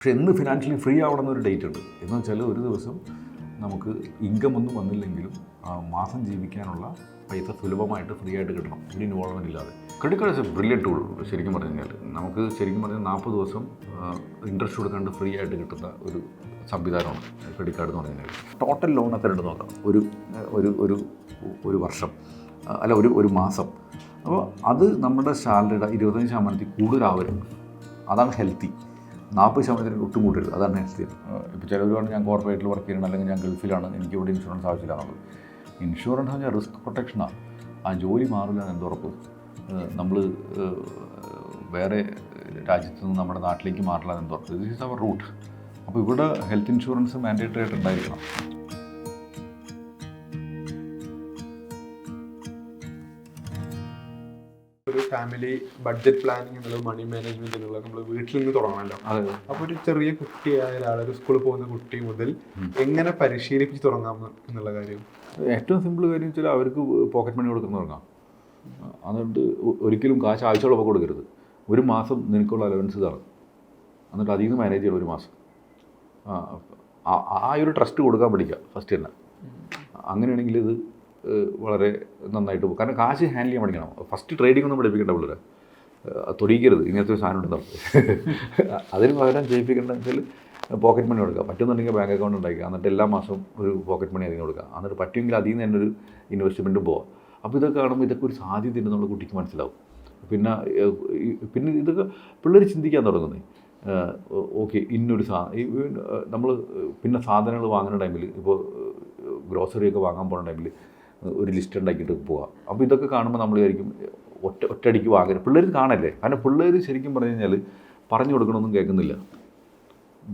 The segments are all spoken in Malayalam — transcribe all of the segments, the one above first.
പക്ഷെ എന്ന് ഫിനാൻഷ്യലി ഫ്രീ ആവണമെന്ന് ഒരു ഡേറ്റ് ഉണ്ട്. എന്ന് വെച്ചാൽ ഒരു ദിവസം നമുക്ക് ഇൻകം ഒന്നും വന്നില്ലെങ്കിലും മാസം ജീവിക്കാനുള്ള പൈസ സുലഭമായിട്ട് ഫ്രീ ആയിട്ട് കിട്ടണം. ഒരു ഇൻവോൾവ്മെന്റ് ഇല്ലാതെ. Credit card is brilliant tool ശരിക്കും പറഞ്ഞു കഴിഞ്ഞാൽ നമുക്ക് ശരിക്കും പറഞ്ഞാൽ നാൽപ്പത് ദിവസം ഇൻട്രസ്റ്റ് കൊടുക്കാണ്ട് ഫ്രീ ആയിട്ട് കിട്ടുന്ന ഒരു സംവിധാനമാണ് ക്രെഡിറ്റ് കാർഡ് എന്ന് പറഞ്ഞു കഴിഞ്ഞാൽ ടോട്ടൽ ലോൺ എത്ര ഉണ്ട് നോക്കാം. ഒരു ഒരു ഒരു ഒരു വർഷം അല്ല ഒരു ഒരു മാസം. അപ്പോൾ അത് നമ്മുടെ സാലറിയുടെ ഇരുപത്തഞ്ച് ശതമാനത്തിൽ കൂടുതലാവരുത് അതാണ് ഹെൽത്തി നാൽപ്പത് ശതമാനത്തിന് ഒട്ടും കൂട്ടരുത് അതാണ് ഹെൽത്തി ഇപ്പോൾ ചിലവർ ഞാൻ കോർപ്പറേറ്റിൽ വർക്ക് ചെയ്യണം അല്ലെങ്കിൽ ഞാൻ ഗൾഫിലാണ് എനിക്ക് ഇവിടെ ഇൻഷുറൻസ് ആവശ്യമില്ലാന്നുള്ളത്. ഇൻഷുറൻസ് പറഞ്ഞാൽ റിസ്ക് പ്രൊട്ടക്ഷനാണ് ആ ജോലി മാറില്ല എന്ന് ഉറപ്പ്. നമ്മൾ വേറെ രാജ്യത്ത് നിന്ന് നമ്മുടെ നാട്ടിലേക്ക് മാറില്ല എന്ന് ഉറപ്പ്. ദിസ് ഈസ് അവർ റൂട്ട് അപ്പോൾ ഇവിടെ ഹെൽത്ത് ഇൻഷുറൻസ് മാൻഡേറ്ററി ആയിട്ട് ഉണ്ടായിരിക്കണം. ഒരു ഫാമിലി ബഡ്ജറ്റ് പ്ലാനിങ് എന്നുള്ളത് മണി മാനേജ്മെന്റ് എന്നുള്ളത് നമ്മൾ വീട്ടിൽ നിന്ന് തുടങ്ങണമല്ലോ അപ്പൊ അപ്പോൾ ഒരു ചെറിയ കുട്ടിയായ ഒരാൾ ഒരു സ്കൂളിൽ പോകുന്ന കുട്ടി മുതൽ എങ്ങനെ പരിശീലിപ്പിച്ച് തുടങ്ങാം എന്നുള്ള കാര്യം? ഏറ്റവും സിമ്പിൾ കാര്യം വെച്ചാൽ അവർക്ക് പോക്കറ്റ് മണി കൊടുക്കുന്ന തുടങ്ങാം. അതുകൊണ്ട് ഒരിക്കലും കാശ് ആവശ്യമുള്ളപ്പോൾ കൊടുക്കരുത്. ഒരു മാസം നിനക്കുള്ള അലവൻസ് തരണം. എന്നിട്ട് അതിൽ നിന്ന് മാനേജ് ചെയ്യണം ഒരു മാസം. ആ, ഒരു ട്രസ്റ്റ് കൊടുക്കാൻ പഠിക്കുക ഫസ്റ്റ് തന്നെ. അങ്ങനെയാണെങ്കിൽ ഇത് വളരെ നന്നായിട്ട് പോകും. കാരണം കാശ് ഹാൻഡിൽ ചെയ്യാൻ പഠിക്കണം. ഫസ്റ്റ് ട്രേഡിംഗ് ഒന്നും പഠിപ്പിക്കേണ്ട പിള്ളേരെ. തൊടിക്കരുത് ഇങ്ങനത്തെ ഒരു സാധനം ഉണ്ടെന്ന് അതിന് പകരം ചെയ്യിപ്പിക്കേണ്ടത് വെച്ചാൽ പോക്കറ്റ് മണി കൊടുക്കുക. പറ്റുന്നുണ്ടെങ്കിൽ ബാങ്ക് അക്കൗണ്ട് ഉണ്ടാക്കുക. എന്നിട്ട് എല്ലാ മാസവും ഒരു പോക്കറ്റ് മണി അതിന് കൊടുക്കുക. എന്നിട്ട് പറ്റുമെങ്കിൽ അതിൽ നിന്ന് തന്നെ ഒരു ഇൻവെസ്റ്റ്മെന്റ് പോവാം. അപ്പോൾ ഇതൊക്കെ കാണുമ്പോൾ ഇതൊക്കെ ഒരു സാധ്യത നമ്മൾ കുട്ടിക്ക് മനസ്സിലാവും. പിന്നെ പിന്നെ ഇതൊക്കെ പിള്ളേർ ചിന്തിക്കാൻ തുടങ്ങുന്നത് ഓക്കെ ഇന്നൊരു സാ നമ്മൾ പിന്നെ സാധനങ്ങൾ വാങ്ങുന്ന ടൈമിൽ ഇപ്പോൾ ഗ്രോസറിയൊക്കെ വാങ്ങാൻ പോകുന്ന ടൈമിൽ ഒരു ലിസ്റ്റ് ഉണ്ടാക്കിയിട്ട് പോവുക അപ്പോൾ ഇതൊക്കെ കാണുമ്പോൾ നമ്മൾ വിചാരിക്കും ഒറ്റ ഒറ്റയടിക്ക് വാങ്ങരുത്. പിള്ളേർ കാണല്ലേ? കാരണം പിള്ളേർ ശരിക്കും പറഞ്ഞു കഴിഞ്ഞാൽ പറഞ്ഞു കൊടുക്കണമൊന്നും കേൾക്കുന്നില്ല.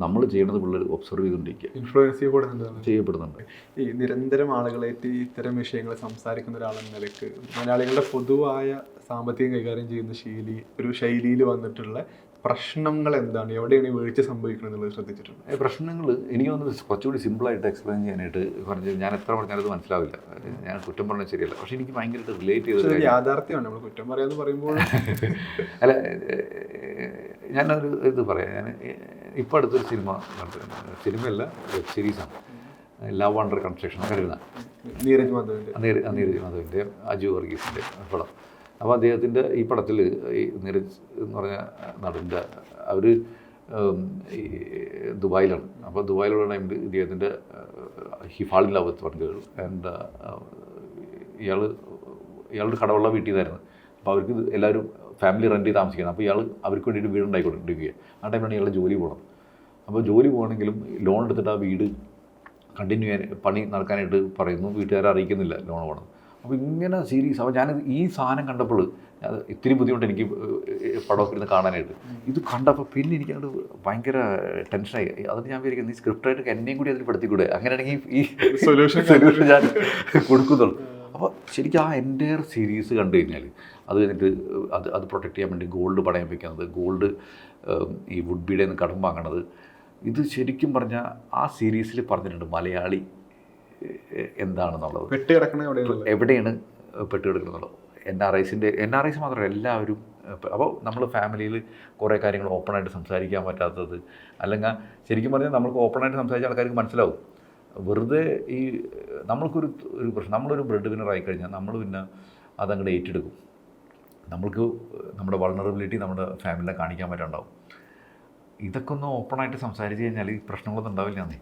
നമ്മൾ ചെയ്യേണ്ടത് പിള്ളേർ ഒബ്സർവ് ചെയ്തുകൊണ്ടിരിക്കുക. ഇൻഫ്ലുവൻസ് ചെയ്യപ്പെടുന്നുണ്ട് ചെയ്യപ്പെടുന്നുണ്ട്. ഈ നിരന്തരം ആളുകളായിട്ട് ഇത്തരം വിഷയങ്ങൾ സംസാരിക്കുന്ന ഒരാളെന്ന നിലയ്ക്ക് മലയാളികളുടെ പൊതുവായ സാമ്പത്തികം കൈകാര്യം ചെയ്യുന്ന ശൈലി ഒരു ശൈലിയിൽ വന്നിട്ടുള്ള പ്രശ്നങ്ങൾ എന്താണ്? എവിടെയാണ് ഈ വീഴ്ച സംഭവിക്കുന്നത് എന്നുള്ളത് ശ്രദ്ധിച്ചിട്ടുണ്ട്. ഈ പ്രശ്നങ്ങൾ എനിക്ക് തോന്നുന്നു കുറച്ചുകൂടി സിമ്പിളായിട്ട് എക്സ്പ്ലെയിൻ ചെയ്യാനായിട്ട് പറഞ്ഞു ഞാൻ എത്ര പറഞ്ഞാലും മനസ്സിലാവില്ല. ഞാൻ കുറ്റം പറഞ്ഞാൽ ശരിയല്ല. പക്ഷേ എനിക്ക് ഭയങ്കരമായിട്ട് റിലേറ്റ് ചെയ്ത യാഥാർത്ഥ്യമാണ്. നമ്മൾ കുറ്റം പറയാന്ന് പറയുമ്പോൾ അല്ല ഞാനൊരു ഇത് പറയാം. ഞാൻ ഇപ്പോൾ അടുത്തൊരു സിനിമ കണ്ടിരുന്നു സിനിമയല്ല വെബ് സീരീസാണ് ലവ് അണ്ടർ കൺസ്ട്രക്ഷൻ കരുതുന്ന നീരജ് മാധവന്റെ നീര നീരജ് മാധവിന്റെ അജു വർഗീസിന്റെ പടം. അപ്പോൾ അദ്ദേഹത്തിന്റെ ഈ പടത്തിൽ ഈ നീരജ് എന്ന് പറഞ്ഞ നടന്റെ അവർ ഈ ദുബായിലാണ്. അപ്പോൾ ദുബായിലുള്ള ടൈമിൽ ഇദ്ദേഹത്തിന്റെ ഹിഫാൾ ലവ് വിത്ത് ആൻഡ് ഇയാൾ ഇയാളുടെ കടവുള്ള വീട്ടിൽ നിന്നായിരുന്നു അപ്പോൾ അവർക്ക് എല്ലാവരും ഫാമിലി റെന്റ് ചെയ്ത് താമസിക്കുന്നത് അപ്പോൾ ഇയാൾ അവർക്ക് വേണ്ടിയിട്ട് വീട് ഉണ്ടായിക്കൊണ്ടിരിക്കുക ആ ടൈമിലാണ് ഇയാളുടെ ജോലി പോകണം അപ്പോൾ ജോലി പോകണമെങ്കിലും ലോൺ എടുത്തിട്ട് ആ വീട് കണ്ടിന്യൂ ചെയ്യാൻ പണി നടക്കാനായിട്ട് പറയുന്നു. വീട്ടുകാരെ അറിയിക്കുന്നില്ല ലോൺ വേണം അപ്പോൾ ഇങ്ങനെ സീരീസ് അപ്പോൾ ഞാൻ ഈ സാധനം കണ്ടപ്പോൾ അത് ഇത്തിരി ബുദ്ധിമുട്ട് എനിക്ക് പടമൊക്കെ ഇരുന്ന് കാണാനായിട്ട്. ഇത് കണ്ടപ്പോൾ പിന്നെ എനിക്ക് അത് ഭയങ്കര ടെൻഷനായി അതിന് ഞാൻ വിചാരിക്കുന്നത് ഈ സ്ക്രിപ്റ്റായിട്ട് എന്നെയും കൂടി അതിൽ പെടുത്തിക്കൂടെ? അങ്ങനെയാണെങ്കിൽ ഈ സൊല്യൂഷൻ സൊല്യൂഷൻ ഞാൻ കൊടുക്കുന്നുള്ളൂ. അപ്പോൾ ശരിക്കും ആ എന്റെ സീരീസ് കണ്ടു കഴിഞ്ഞാൽ അത് കഴിഞ്ഞിട്ട് അത് അത് പ്രൊട്ടക്ട് ചെയ്യാൻ വേണ്ടി ഗോൾഡ് പണയം വയ്ക്കുന്നത് ഗോൾഡ് ഈ വുഡ് ബീടെ നിന്ന് കടം വാങ്ങണത്. ഇത് ശരിക്കും പറഞ്ഞാൽ ആ സീരീസിൽ പറഞ്ഞിട്ടുണ്ട് മലയാളി എന്താണെന്നുള്ളത്. എവിടെയാണ് പെട്ടുകിടക്കുന്നത് എൻ ആർ ഐസിന്റെ എൻ ആർ ഐസ് മാത്രമല്ല എല്ലാവരും അപ്പോൾ നമ്മൾ ഫാമിലിയിൽ കുറേ കാര്യങ്ങൾ ഓപ്പണായിട്ട് സംസാരിക്കാൻ പറ്റാത്തത് അല്ലെങ്കിൽ ശരിക്കും പറഞ്ഞാൽ നമ്മൾക്ക് ഓപ്പണായിട്ട് സംസാരിച്ച ആൾക്കാർക്ക് മനസ്സിലാവും. വെറുതെ ഈ നമ്മൾക്കൊരു ഒരു പ്രശ്നം നമ്മളൊരു ബ്രെഡ് വിന്നർ ആയിക്കഴിഞ്ഞാൽ നമ്മൾ പിന്നെ അതങ്ങോട്ട് ഏറ്റെടുക്കും. നമ്മൾക്ക് നമ്മുടെ വൾണറബിലിറ്റി നമ്മുടെ ഫാമിലിനെ കാണിക്കാൻ പറ്റുണ്ടാവും. ഇതൊക്കെ ഒന്ന് ഓപ്പണായിട്ട് സംസാരിച്ച് കഴിഞ്ഞാൽ ഈ പ്രശ്നങ്ങളൊന്നും ഉണ്ടാവില്ല എന്നേ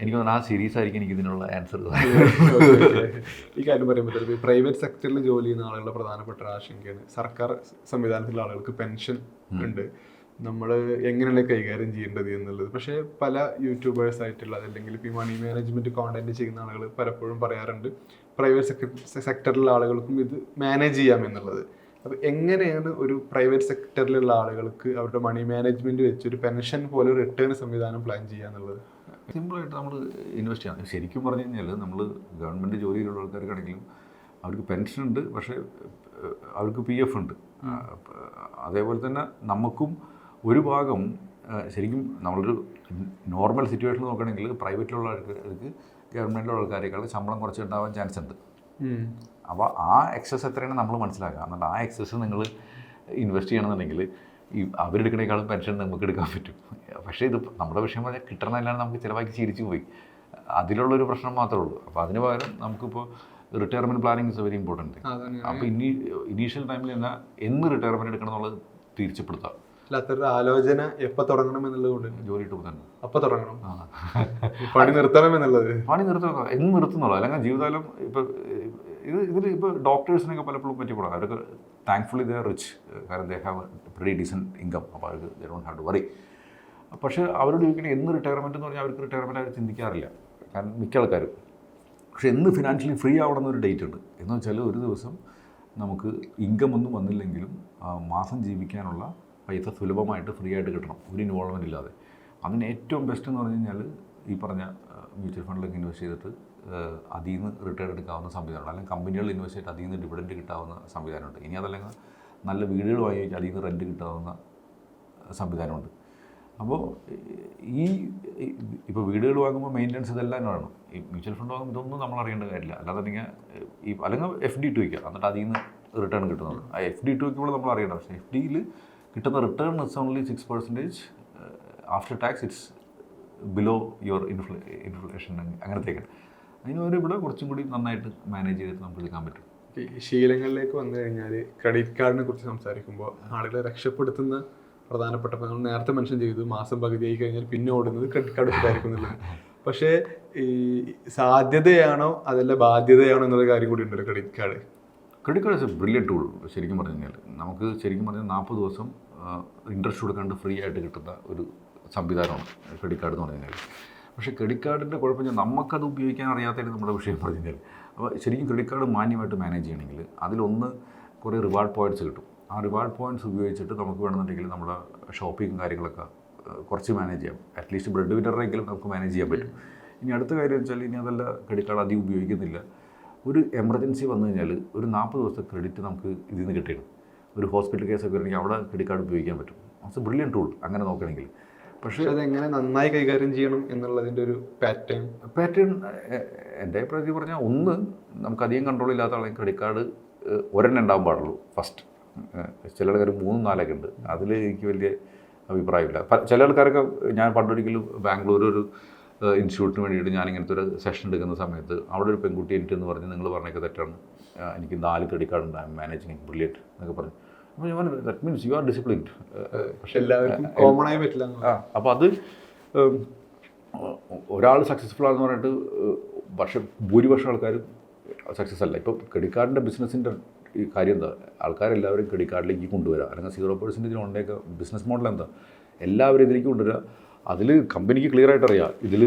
എനിക്ക് തോന്നുന്നു ആ സീരീസ് ആയിരിക്കും എനിക്ക് ഇതിനുള്ള ആൻസർ ഈ കാര്യം പറയുമ്പോൾ പ്രൈവറ്റ് സെക്ടറിൽ ജോലി ചെയ്യുന്ന ആളുകളുടെ പ്രധാനപ്പെട്ട ഒരു ആശങ്കയാണ്. സർക്കാർ സംവിധാനത്തിലുള്ള ആളുകൾക്ക് പെൻഷൻ ഉണ്ട്. നമ്മൾ എങ്ങനെയാണ് കൈകാര്യം ചെയ്യേണ്ടത് എന്നുള്ളത്? പക്ഷേ പല യൂട്യൂബേഴ്സ് ആയിട്ടുള്ള അല്ലെങ്കിൽ ഇപ്പോൾ ഈ മണി മാനേജ്മെന്റ് കോണ്ടന്റ് ചെയ്യുന്ന ആളുകൾ പലപ്പോഴും പറയാറുണ്ട് പ്രൈവറ്റ് സെക്ടറിലുള്ള ആളുകൾക്കും ഇത് മാനേജ് ചെയ്യാം എന്നുള്ളത്. അപ്പോൾ എങ്ങനെയാണ് ഒരു പ്രൈവറ്റ് സെക്ടറിലുള്ള ആളുകൾക്ക് അവരുടെ മണി മാനേജ്മെന്റ് വെച്ച് ഒരു പെൻഷൻ പോലെ റിട്ടേൺ സംവിധാനം പ്ലാൻ ചെയ്യുക എന്നുള്ളത് സിമ്പിളായിട്ട് നമ്മൾ ഇൻവെസ്റ്റ് ചെയ്യണം. ശരിക്കും പറഞ്ഞു കഴിഞ്ഞാൽ നമ്മൾ ഗവൺമെന്റ് ജോലിയിലുള്ള ആൾക്കാർക്കാണെങ്കിലും അവർക്ക് പെൻഷൻ ഉണ്ട് പക്ഷേ അവർക്ക് പി എഫ് ഉണ്ട്. അതേപോലെ തന്നെ നമുക്കും ഒരു ഭാഗം ശരിക്കും നമ്മളൊരു നോർമൽ സിറ്റുവേഷൻ നോക്കുകയാണെങ്കിൽ പ്രൈവറ്റിലുള്ള ആൾക്കാർക്ക് ഗവൺമെന്റിലുള്ള ആൾക്കാരെക്കാൾ ശമ്പളം കുറച്ച് ഉണ്ടാവാൻ ചാൻസ് ഉണ്ട്. അപ്പോൾ ആ എക്സസ് എത്രയാണ് നമ്മൾ മനസ്സിലാക്കുക. എന്നിട്ട് ആ എക്സസ് നിങ്ങൾ ഇൻവെസ്റ്റ് ചെയ്യണമെന്നുണ്ടെങ്കിൽ ഈ അവരെടുക്കണേക്കാളും പെൻഷൻ നമുക്ക് എടുക്കാൻ പറ്റും. പക്ഷേ ഇത് നമ്മുടെ വിഷയം പറഞ്ഞാൽ കിട്ടണമെന്നാണ് നമുക്ക് ചിലവാക്കി ചിരിച്ചു പോയി. അതിലുള്ളൊരു പ്രശ്നം മാത്രമേ ഉള്ളൂ. അപ്പോൾ അതിന് പകരം നമുക്കിപ്പോൾ retirement planning is very important അതാണ് അപ്പോൾ ഇനി ഇനീഷ്യൽ ടൈമിൽ എന്നാ എന്ന് റിട്ടയർമെന്റ് എടുക്കണം എന്നുള്ളത് തീർച്ചപ്പെടുത്താം അല്ലാത്തൊരു ആലോചന എപ്പോൾ തുടങ്ങണം എന്നുള്ളത് കൊണ്ട്? ജോലി ഇട്ട് തന്നെ അപ്പോൾ തുടങ്ങണം. പണി നിർത്തണം എന്നുള്ളത്. പണി നിർത്തണം എന്ന് നിർത്തുന്നുള്ളൂ. അല്ലെങ്കിൽ ജീവിതകാലം ഇപ്പോൾ ഇത് ഇതിൽ ഇപ്പോൾ ഡോക്ടേഴ്സിനൊക്കെ പലപ്പോഴും പറ്റിക്കൂടാ അവർക്ക് താങ്ക്ഫുള്ളി ദ റിച്ച് കാരണം they have very decent income അപ്പോൾ അവർക്ക് they don't have to worry പക്ഷേ അവരോട് ചോദിക്കണേ എന്ന് റിട്ടയർമെന്റ് എന്ന് പറഞ്ഞാൽ അവർക്ക് റിട്ടയർമെന്റ് അവർ ചിന്തിക്കാറില്ല. കാരണം മിക്ക ആൾക്കാരും. പക്ഷേ എന്ന് ഫിനാൻഷ്യലി ഫ്രീ ആവണം എന്നൊരു ഡേറ്റ് ഉണ്ട്. എന്ന് വെച്ചാൽ ഒരു ദിവസം നമുക്ക് ഇൻകം ഒന്നും വന്നില്ലെങ്കിലും മാസം ജീവിക്കാനുള്ള പൈസ സുലഭമായിട്ട് ഫ്രീ ആയിട്ട് കിട്ടണം. ഒരു ഇൻവോൾവ്മെന്റ് ഇല്ലാതെ. അതിന് ഏറ്റവും ബെസ്റ്റ് എന്ന് പറഞ്ഞു കഴിഞ്ഞാൽ ഈ പറഞ്ഞ മ്യൂച്വൽ ഫണ്ടിലൊക്കെ ഇൻവെസ്റ്റ് ചെയ്തിട്ട് അതിൽ നിന്ന് റിട്ടേൺ എടുക്കാവുന്ന സംവിധാനമുണ്ട്. അല്ലെങ്കിൽ കമ്പനികൾ ഇൻവെസ്റ്റ് ചെയ്തിട്ട് അതിൽ നിന്ന് ഡിവിഡന്റ് കിട്ടാവുന്ന സംവിധാനമുണ്ട്. ഇനി അതല്ലെങ്കിൽ നല്ല വീടുകൾ വാങ്ങി അതിൽ നിന്ന് റെന്റ് കിട്ടാവുന്ന സംവിധാനമുണ്ട്. അപ്പോൾ ഈ ഇപ്പോൾ വീടുകൾ വാങ്ങുമ്പോൾ മെയിന്റനൻസ് ഇതെല്ലാം വേണം. ഈ മ്യൂച്വൽ ഫണ്ട് വാങ്ങുമ്പോൾ ഇതൊന്നും നമ്മൾ അറിയേണ്ട കാര്യമില്ല. അല്ലാതെ നിങ്ങൾ ഈ അല്ലെങ്കിൽ എഫ് ഡി ഇട്ട് വയ്ക്കുക. എന്നിട്ട് അതിൽ നിന്ന് റിട്ടേൺ കിട്ടുന്നത് ആ എഫ് ഡി ഇട്ട് വയ്ക്കുമ്പോൾ നമ്മൾ അറിയേണ്ട പക്ഷേ എഫ് ഡിയിൽ കിട്ടുന്ന return is only six percentage after tax it's below your inflation inflation അങ്ങനത്തേക്കാണ്. അതിന് ഒരു ഇവിടെ കുറച്ചും കൂടി നന്നായിട്ട് മാനേജ് ചെയ്തിട്ട് നമുക്ക് എടുക്കാൻ പറ്റും. ശീലങ്ങളിലേക്ക് വന്നു കഴിഞ്ഞാൽ ക്രെഡിറ്റ് കാർഡിനെ കുറിച്ച് സംസാരിക്കുമ്പോൾ ആളുകളെ രക്ഷപ്പെടുത്തുന്ന പ്രധാനപ്പെട്ട നമ്മൾ നേരത്തെ മെൻഷൻ ചെയ്തു മാസം പകുതിയായി കഴിഞ്ഞാൽ പിന്നെ ഓടുന്നത് ക്രെഡിറ്റ് കാർഡ് വെച്ചിട്ടായിരിക്കും എന്നുള്ളത്. പക്ഷേ ഈ സാധ്യതയാണോ അതല്ല ബാധ്യതയാണോ എന്നുള്ള കാര്യം കൂടി ഉണ്ടല്ലോ credit card credit card is a brilliant tool ശരിക്കും പറഞ്ഞു കഴിഞ്ഞാൽ നമുക്ക് ശരിക്കും പറഞ്ഞാൽ നാൽപ്പത് ദിവസം ഇൻട്രസ്റ്റ് കൊടുക്കാണ്ട് ഫ്രീ ആയിട്ട് കിട്ടുന്ന ഒരു സംവിധാനമാണ് ക്രെഡിറ്റ് കാർഡ് എന്ന് പറഞ്ഞു കഴിഞ്ഞാൽ പക്ഷേ ക്രെഡിറ്റ് കാർഡിന്റെ കുഴപ്പം വെച്ചാൽ നമുക്കത് ഉപയോഗിക്കാൻ അറിയാത്തതിന് നമ്മുടെ വിഷയം പറഞ്ഞു കഴിഞ്ഞാൽ അപ്പോൾ ശരിക്കും ക്രെഡിറ്റ് കാർഡ് മാന്യമായിട്ട് മാനേജ് ചെയ്യണമെങ്കിൽ അതിലൊന്ന് കുറേ റിവാർഡ് പോയിന്റ്സ് കിട്ടും. ആ റിവാർഡ് പോയിന്റ്സ് ഉപയോഗിച്ചിട്ട് നമുക്ക് വേണമെന്നുണ്ടെങ്കിൽ നമ്മുടെ ഷോപ്പിങ്ങും കാര്യങ്ങളൊക്കെ കുറച്ച് മാനേജ് ചെയ്യാം. അറ്റ്ലീസ്റ്റ് ബ്രെഡ് വിറ്ററെങ്കിലും നമുക്ക് മാനേജ് ചെയ്യാൻ പറ്റും. ഇനി അടുത്ത കാര്യം വെച്ചാൽ ഇനി അതല്ല ക്രെഡിറ്റ് കാർഡ് അധികം ഉപയോഗിക്കുന്നില്ല. ഒരു എമർജൻസി വന്നു കഴിഞ്ഞാൽ ഒരു നാൽപ്പത് ദിവസത്തെ ക്രെഡിറ്റ് നമുക്ക് ഇതിൽ നിന്ന് കിട്ടിയിടും ഒരു ഹോസ്പിറ്റൽ കേസൊക്കെ വരണമെങ്കിൽ അവിടെ ക്രെഡിറ്റ് കാർഡ് ഉപയോഗിക്കാൻ പറ്റും. എ ബ്രില്യൻ ടൂൾ അങ്ങനെ നോക്കുകയാണെങ്കിൽ പക്ഷേ അതെങ്ങനെ നന്നായി കൈകാര്യം ചെയ്യണം എന്നുള്ളതിന്റെ ഒരു പാറ്റേൺ പാറ്റേൺ എന്റെ അഭിപ്രായത്തിൽ പറഞ്ഞാൽ ഒന്ന് നമുക്ക് അധികം കൺട്രോൾ ഇല്ലാത്ത ആളെ ക്രെഡിറ്റ് കാർഡ് ഒരെണ്ണം ഉണ്ടാകാൻ പാടുള്ളൂ ഫസ്റ്റ് ചില ആൾക്കാർ മൂന്നും നാലൊക്കെ ഉണ്ട്. അതിൽ എനിക്ക് വലിയ അഭിപ്രായമില്ല. ചില ആൾക്കാരൊക്കെ ഞാൻ പണ്ടൊരിക്കലും ബാംഗ്ലൂർ ഒരു ഇൻസ്റ്റിറ്റ്യൂട്ടിന് വേണ്ടിയിട്ട് ഞാൻ ഇങ്ങനത്തെ ഒരു സെഷൻ എടുക്കുന്ന സമയത്ത് അവിടെ ഒരു പെൺകുട്ടി എനിക്ക് എന്ന് പറഞ്ഞ് നിങ്ങൾ പറഞ്ഞൊക്കെ തെറ്റാണ്. എനിക്ക് നാല് ക്രെഡിറ്റ് കാർഡ് ഉണ്ട്. മാനേജിങ് ബ്രില്യന്റ് എന്നൊക്കെ പറഞ്ഞു. അപ്പോൾ ഞാൻ പറഞ്ഞു that means you are disciplined പക്ഷെ എല്ലാവർക്കും കോമൺ ആയി പറ്റില്ല. ആ അപ്പോൾ അത് ഒരാൾ സക്സസ്ഫുൾ ആണെന്ന് പറഞ്ഞിട്ട് പക്ഷേ പക്ഷെ ഭൂരിപക്ഷം ആൾക്കാരും സക്സസ് അല്ല. ഇപ്പോൾ ക്രെഡിറ്റ് കാർഡിന്റെ ബിസിനസ്സിന്റെ ഈ കാര്യം എന്താ? ആൾക്കാരെല്ലാവരും ക്രെഡിറ്റ് കാർഡിലേക്ക് കൊണ്ടുവരിക അല്ലെങ്കിൽ സീറോ പെർസെന്റേജിൽ ഉണ്ടേക്ക് ബിസിനസ് മോഡൽ എന്താ? എല്ലാവരും ഇതിലേക്ക് കൊണ്ടുവരിക അതിൽ കമ്പനിക്ക് ക്ലിയർ ആയിട്ട് അറിയാം. ഇതിൽ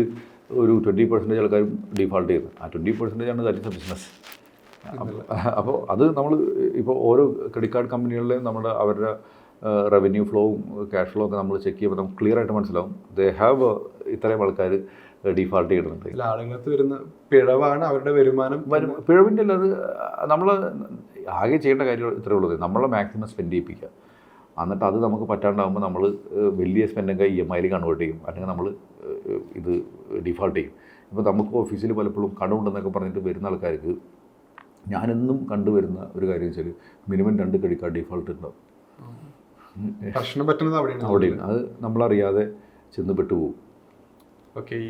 ഒരു ട്വന്റി പെർസെന്റേജ് ആൾക്കാരും ഡിഫാൾട്ട് ചെയ്യുന്നത് ആ ട്വന്റി പെർസെന്റേജ് ആണ് ദാറ്റ് ഇസ് ബിസിനസ് അപ്പോൾ അത് നമ്മൾ ഇപ്പോൾ ഓരോ ക്രെഡിറ്റ് കാർഡ് കമ്പനികളിലെയും നമ്മുടെ അവരുടെ റവന്യൂ ഫ്ലോവും ക്യാഷ് ഫ്ലോ ഒക്കെ നമ്മൾ ചെക്ക് ചെയ്യുമ്പോൾ നമുക്ക് ക്ലിയർ ആയിട്ട് മനസ്സിലാവും. ദേ ഹാവ് ഇത്രയും ആൾക്കാർ ഡിഫാൾട്ട് ചെയ്യുന്നുണ്ട് ആളുകൾക്ക് വരുന്ന പിഴവാണ് അവരുടെ വരുമാനം വരും. പിഴവിന്റെ അല്ലാതെ നമ്മൾ ആകെ ചെയ്യേണ്ട കാര്യം ഇത്രയേ ഉള്ളൂ. നമ്മളെ മാക്സിമം സ്പെൻഡ് ചെയ്യിപ്പിക്കുക. എന്നിട്ട് അത് നമുക്ക് പറ്റാണ്ടാകുമ്പോൾ നമ്മൾ വലിയ സ്പെൻഡൊക്കെ ഇ എം ഐയിൽ കൺവേർട്ട് ചെയ്യും. അല്ലെങ്കിൽ നമ്മൾ ഇത് ഡിഫാൾട്ട് ചെയ്യും. ഇപ്പോൾ നമുക്ക് ഓഫീസിൽ പലപ്പോഴും കടമുണ്ടെന്നൊക്കെ പറഞ്ഞിട്ട് വരുന്ന ആൾക്കാർക്ക് ഞാനെന്നും കണ്ടുവരുന്ന ഒരു കാര്യം വെച്ചാൽ മിനിമം രണ്ട് ക്രെഡിറ്റ് കാർഡ് ഡിഫോൾട്ട് ഉണ്ടാവും. പ്രശ്നം പറ്റുന്നത് അവിടെയാണ്. അവിടെയാണ്. അത് നമ്മളറിയാതെ ചെന്ന് പെട്ടുപോകും ഓക്കെ ഈ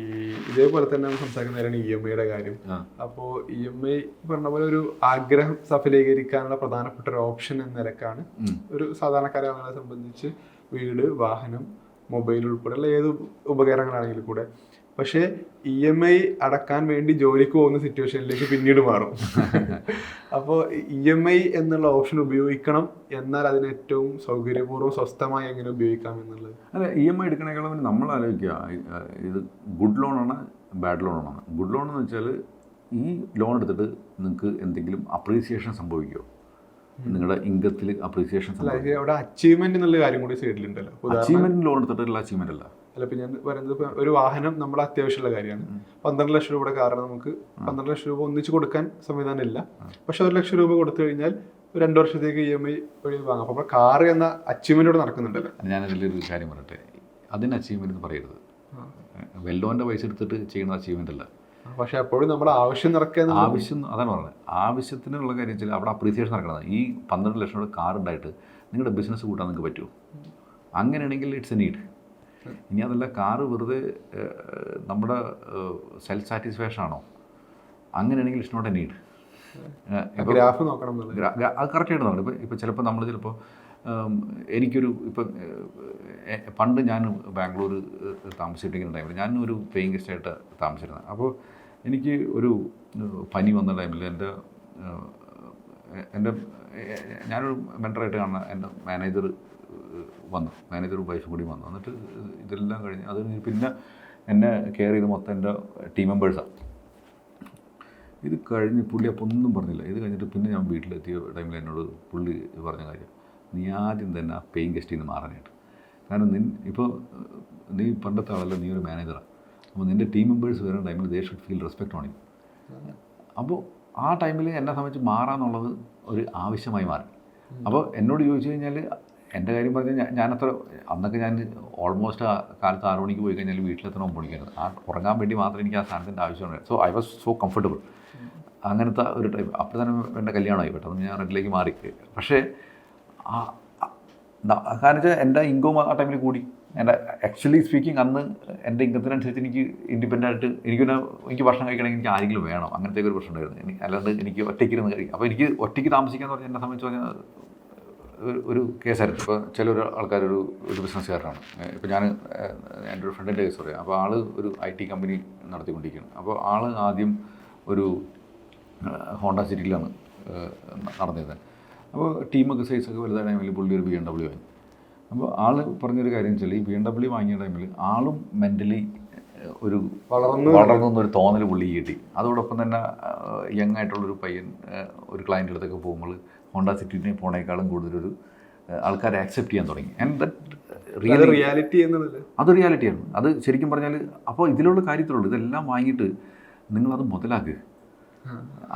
ഇതേപോലെ തന്നെ നമ്മൾ സംസാരിക്കുന്ന കാര്യമാണ് ഇ എം ഐയുടെ കാര്യം. അപ്പോൾ ഇ എം ഐ പറഞ്ഞ പോലെ ഒരു ആഗ്രഹം സഫലീകരിക്കാനുള്ള പ്രധാനപ്പെട്ട ഒരു ഓപ്ഷൻ എന്ന നിലക്കാണ് ഒരു സാധാരണക്കാരെ സംബന്ധിച്ച് വീട് വാഹനം മൊബൈൽ ഉൾപ്പെടെയുള്ള ഏത് ഉപകരണങ്ങളാണെങ്കിലും കൂടെ പക്ഷേ ഇ എം ഐ അടക്കാൻ വേണ്ടി ജോലിക്ക് പോകുന്ന സിറ്റുവേഷനിലേക്ക് പിന്നീട് മാറും. അപ്പോൾ ഇ എം ഐ എന്നുള്ള ഓപ്ഷൻ ഉപയോഗിക്കണം എന്നാൽ അതിന് ഏറ്റവും സൗകര്യപൂർവം സ്വസ്ഥമായി എങ്ങനെ ഉപയോഗിക്കാം എന്നുള്ളത്? അല്ല ഇ എം ഐ എടുക്കണേക്കാളും നമ്മൾ ആലോചിക്കുക. ഇത് ഗുഡ് ലോണാണ് ബാഡ് ലോണാണ് ഗുഡ് ലോൺ എന്ന് വെച്ചാൽ ഈ ലോൺ എടുത്തിട്ട് നിങ്ങൾക്ക് എന്തെങ്കിലും അപ്രീസിയേഷൻ സംഭവിക്കുമോ നിങ്ങളുടെ ഇൻകത്തിൽ അപ്രീസിയേഷൻ അച്ചീവ്മെന്റ് എന്നുള്ള കാര്യം കൂടി സൈഡിലുണ്ടല്ലോ. അച്ചീവ്മെന്റ് ലോൺ എടുത്തിട്ടുള്ള അച്ചീവ്മെന്റ് അല്ല. അല്ല പിന്നെ ഞാൻ പറയുന്നത് ഒരു വാഹനം നമ്മൾ അത്യാവശ്യമുള്ള കാര്യമാണ്. പന്ത്രണ്ട് ലക്ഷം രൂപയുടെ കാറിന് നമുക്ക് പന്ത്രണ്ട് ലക്ഷം രൂപ ഒന്നിച്ച് കൊടുക്കാൻ സംവിധാനം ഇല്ല പക്ഷെ ഒരു ലക്ഷം രൂപ കൊടുത്തു കഴിഞ്ഞാൽ രണ്ടു വർഷത്തേക്ക് ഇ എം ഐ വഴി വാങ്ങാം. അപ്പോൾ കാറ് എന്ന അച്ചീവ്മെന്റോട് നടക്കുന്നുണ്ടല്ലോ. ഞാനതിലൊരു കാര്യം പറയട്ടെ. അതിന് അച്ചീവ്മെന്റ് എന്ന് പറയരുത്. വെല്ലോന്റെ പൈസ എടുത്തിട്ട് ചെയ്യുന്ന അച്ചീവ്മെന്റ് അല്ല. പക്ഷെ അപ്പോഴും നമ്മൾ ആവശ്യം നിറക്കുക ആവശ്യം അതാണ് പറഞ്ഞത്. ആവശ്യത്തിനുള്ള കാര്യം വെച്ചാൽ അവിടെ അപ്രീസിയേഷൻ നടക്കണം ഈ പന്ത്രണ്ട് ലക്ഷം രൂപ കാർ ഉണ്ടായിട്ട് നിങ്ങളുടെ ബിസിനസ് കൂട്ടാൻ നിങ്ങൾക്ക് പറ്റുമോ? അങ്ങനെയാണെങ്കിൽ ഇറ്റ്സ് എ നീഡ് ഇനി അതല്ല കാറ് വെറുതെ നമ്മുടെ സെൽഫ് സാറ്റിസ്ഫാക്ഷൻ ആണോ? അങ്ങനെയാണെങ്കിൽ it's not a need graph നോക്കണം അത് കറക്റ്റായിട്ട് നോക്കണം. ഇപ്പം ഇപ്പം ചിലപ്പോൾ നമ്മൾ ചിലപ്പോൾ എനിക്കൊരു ഇപ്പം പണ്ട് ഞാൻ ബാംഗ്ലൂർ താമസിച്ചിട്ടിങ്ങനെ ടൈമിൽ ഞാൻ ഒരു പേയിങ് ഗസ്റ്റായിട്ട് താമസിച്ചിരുന്നത് അപ്പോൾ എനിക്ക് ഒരു പനി വന്ന ടൈമിൽ എന്റെ എന്റെ ഞാനൊരു മെന്ററായിട്ട് കാണുന്ന എന്റെ മാനേജർ വന്നു. മാനേജറും വൈഫും കൂടി വന്നു. എന്നിട്ട് ഇതെല്ലാം കഴിഞ്ഞ് അത് കഴിഞ്ഞ് പിന്നെ എന്നെ കെയർ ചെയ്ത് മൊത്തം എന്റെ ടീം മെമ്പേഴ്സാണ് ഇത് കഴിഞ്ഞ് പുള്ളി അപ്പോൾ ഒന്നും പറഞ്ഞില്ല. ഇത് കഴിഞ്ഞിട്ട് പിന്നെ ഞാൻ വീട്ടിലെത്തിയ ടൈമിൽ എന്നോട് പുള്ളി പറഞ്ഞ കാര്യം നീ ആദ്യം തന്നെ ആ പെയിൻ ഗസ്റ്റിൽ നിന്ന് മാറാനായിട്ട് കാരണം നിൻ ഇപ്പോൾ നീ പണ്ടത്തെ ആളല്ല നീ ഒരു മാനേജറാണ് അപ്പോൾ നിന്റെ ടീം മെമ്പേഴ്സ് വരുന്ന ടൈമിൽ they should feel respect on you അപ്പോൾ ആ ടൈമിൽ എന്നെ സംബന്ധിച്ച് മാറാന്നുള്ളത് ഒരു ആവശ്യമായി മാറി. അപ്പോൾ എന്നോട് ചോദിച്ചു കഴിഞ്ഞാൽ എന്റെ കാര്യം പറഞ്ഞാൽ ഞാൻ അത്ര അന്നൊക്കെ ഞാൻ ഓൾമോസ്റ്റ് ആ കാലത്ത് ആറ് മണിക്ക് പോയി കഴിഞ്ഞാൽ വീട്ടിലെത്തണം ഒമ്പത് ആ ഉറങ്ങാൻ വേണ്ടി മാത്രം എനിക്ക് ആ സാധനത്തിന്റെ ആവശ്യമുണ്ടായിരുന്നു so I was so comfortable അങ്ങനത്തെ ഒരു ടൈം അപ്പോൾ തന്നെ എന്റെ കല്യാണമായി. പെട്ടെന്ന് ഞാൻ റെഡിലേക്ക് മാറി. പക്ഷേ കാരണം വെച്ചാൽ എന്റെ ഇൻകം ആ ടൈമിൽ കൂടി. എന്റെ ആക്ച്വലി സ്പീക്കിംഗ് അന്ന് എന്റെ ഇൻകത്തിനനുസരിച്ച് എനിക്ക് ഇൻഡിപെൻഡന്റ് ആയിട്ട് എനിക്ക് എനിക്ക് ഭക്ഷണം കഴിക്കണമെങ്കിൽ എനിക്ക് ആരെങ്കിലും വേണം. അങ്ങനത്തെ ഒരു പ്രശ്നം ഉണ്ടായിരുന്നു. അല്ലാണ്ട് എനിക്ക് ഒറ്റയ്ക്ക് ഇരുന്ന് കഴിക്കും അപ്പോൾ എനിക്ക് ഒറ്റയ്ക്ക് താമസിക്കാന്ന് പറഞ്ഞാൽ എന്നെ സംബന്ധിച്ച് പറഞ്ഞാൽ ഒരു ഒരു കേസായിരുന്നു. ഇപ്പോൾ ചിലൊരു ആൾക്കാരൊരു ഒരു ബിസിനസ്സുകാരനാണ്. ഇപ്പോൾ ഞാൻ എന്റെ ഒരു ഫ്രണ്ടിന്റെ കേസ് പറയാം. അപ്പോൾ ആൾ ഒരു ഐ ടി കമ്പനി നടത്തിക്കൊണ്ടിരിക്കുകയാണ്. അപ്പോൾ ആൾ ആദ്യം ഒരു ഹോണ്ട സിറ്റിയിലാണ് നടന്നിരുന്നത് അപ്പോൾ ടീമൊക്കെ സൈസൊക്കെ വലുതായ ടൈമിൽ പുള്ളി ഒരു ബി എം ഡബ്ല്യു വാങ്ങി. അപ്പോൾ ആൾ പറഞ്ഞൊരു കാര്യം വെച്ചാൽ ഈ ബി എം ഡബ്ല്യു വാങ്ങിയ ടൈമിൽ ആളും മെന്റലി ഒരു വളർന്നു. വളർന്നു എന്നൊരു തോന്നൽ പുള്ളി കിട്ടി. അതോടൊപ്പം തന്നെ യങ് ആയിട്ടുള്ളൊരു പയ്യൻ ഒരു ക്ലയന്റെ അടുത്തൊക്കെ പോകുമ്പോൾ ഹോണ്ട സിറ്റിനെ പോണേക്കാളും കൂടുതലൊരു ആൾക്കാരെ ആക്സെപ്റ്റ് ചെയ്യാൻ തുടങ്ങി. ആൻഡ് ദറ്റ് റിയൽ റിയാലിറ്റി എന്നുള്ളത്. അത് റിയാലിറ്റിയാണ് അത് ശരിക്കും പറഞ്ഞാൽ അപ്പോൾ ഇതിലുള്ള കാര്യത്തിലുള്ളൂ. ഇതെല്ലാം വാങ്ങിയിട്ട് നിങ്ങളത് മുതലാക്കുക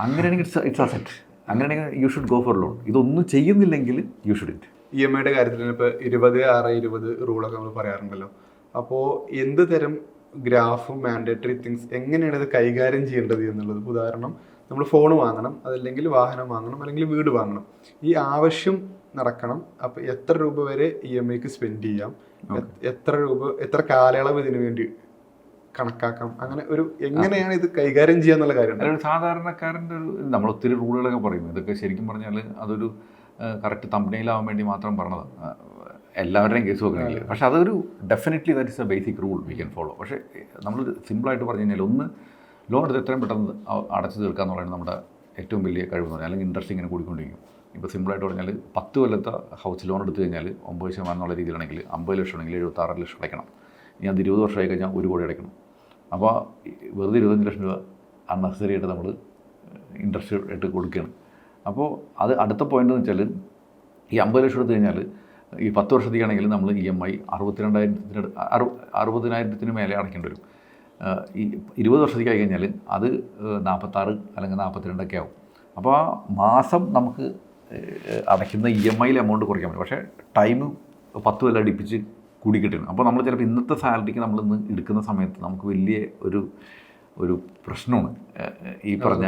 അങ്ങനെയാണെങ്കിൽ ഇറ്റ്സ് ഇറ്റ്സ് അസെറ്റ് അങ്ങനെയാണെങ്കിൽ you should go for loan ഇതൊന്നും ചെയ്യുന്നില്ലെങ്കിൽ you should it E M ഐയുടെ കാര്യത്തിൽ ഇപ്പോൾ ഇരുപത് ആറ് ഇരുപത് റൂളൊക്കെ നമ്മൾ പറയാറുണ്ടല്ലോ. അപ്പോൾ എന്ത് തരം ഗ്രാഫും മാൻഡേറ്ററി തിങ്സ് എങ്ങനെയാണ് ഇത് കൈകാര്യം ചെയ്യേണ്ടത് എന്നുള്ളത്. ഉദാഹരണം നമ്മൾ ഫോൺ വാങ്ങണം അതല്ലെങ്കിൽ വാഹനം വാങ്ങണം അല്ലെങ്കിൽ വീട് വാങ്ങണം. ഈ ആവശ്യം നടക്കണം. അപ്പോൾ എത്ര രൂപ വരെ ഇ എം ഐക്ക് സ്പെൻഡ് ചെയ്യാം? എത്ര രൂപ എത്ര കാലയളവ് ഇതിനു വേണ്ടി കണക്കാക്കാം? അങ്ങനെ ഒരു എങ്ങനെയാണ് ഇത് കൈകാര്യം ചെയ്യാന്നുള്ള കാര്യമാണ് സാധാരണക്കാരന്റെ ഒരു നമ്മൾ ഒത്തിരി റൂളുകളൊക്കെ പറയും ഇതൊക്കെ ശരിക്കും പറഞ്ഞാൽ അതൊരു കറക്റ്റ് തമ്പനയിലാവാൻ വേണ്ടി മാത്രം പറഞ്ഞതാണ് എല്ലാവരുടെയും കേസ് നോക്കണമെങ്കിൽ പക്ഷെ അതൊരു definitely that is a basic rule we can follow പക്ഷേ നമ്മൾ സിമ്പിളായിട്ട് പറഞ്ഞു കഴിഞ്ഞാൽ ഒന്ന് ലോൺ എടുത്ത് എത്രയും പെട്ടെന്ന് അടച്ചു തീർക്കുക എന്നുള്ളതാണ് നമ്മുടെ ഏറ്റവും വലിയ കഴിവ് പറഞ്ഞാൽ അല്ലെങ്കിൽ ഇൻട്രസ്റ്റ് ഇങ്ങനെ കൂടിക്കൊണ്ടിരിക്കും. ഇപ്പോൾ സിമ്പിളായിട്ട് പറഞ്ഞാൽ പത്ത് കൊല്ലത്തെ ഹൗസ് ലോൺ എടുത്തു കഴിഞ്ഞാൽ ഒമ്പത് ശതമാനം എന്നുള്ള രീതിയിലാണെങ്കിൽ അമ്പത് ലക്ഷം ആണെങ്കിൽ എഴുപത്താറ് ലക്ഷം അടയ്ക്കണം. ഇനി അത് ഇരുപത് വർഷമായി കഴിഞ്ഞാൽ ഒരു കോടി അടയ്ക്കണം. അപ്പോൾ വെറുതെ ഇരുപത്തഞ്ച് ലക്ഷം രൂപ അൺനെസറി ആയിട്ട് നമ്മൾ ഇൻട്രസ്റ്റ് ഇട്ട് കൊടുക്കുകയാണ്. അപ്പോൾ അത് അടുത്ത പോയിന്റ് എന്ന് വെച്ചാൽ ഈ അമ്പത് ലക്ഷം എടുത്തു കഴിഞ്ഞാൽ ഈ പത്ത് വർഷത്തേക്കാണെങ്കിൽ നമ്മൾ ഇ എം ഐ അറുപത്തിരണ്ടായിരത്തിന് അറു അറുപതിനായിരത്തിന് മേലെ അടയ്ക്കേണ്ടി വരും. ഈ ഇരുപത് വർഷത്തേക്ക് ആയി കഴിഞ്ഞാൽ അത് നാൽപ്പത്താറ് അല്ലെങ്കിൽ നാൽപ്പത്തിരണ്ടൊക്കെ ആവും. അപ്പോൾ ആ മാസം നമുക്ക് അടയ്ക്കുന്ന ഇ എം ഐയിൽ എമൗണ്ട് കുറയ്ക്കാൻ പറ്റും. പക്ഷേ ടൈം പത്ത് കൊല്ലം അടിപ്പിച്ച് കൂടി കിട്ടണം അപ്പോൾ നമ്മൾ ചിലപ്പോൾ ഇന്നത്തെ സാലറിക്ക് നമ്മൾ ഇന്ന് എടുക്കുന്ന സമയത്ത് നമുക്ക് വലിയ ഒരു ഒരു പ്രശ്നമാണ്. ഈ പറഞ്ഞ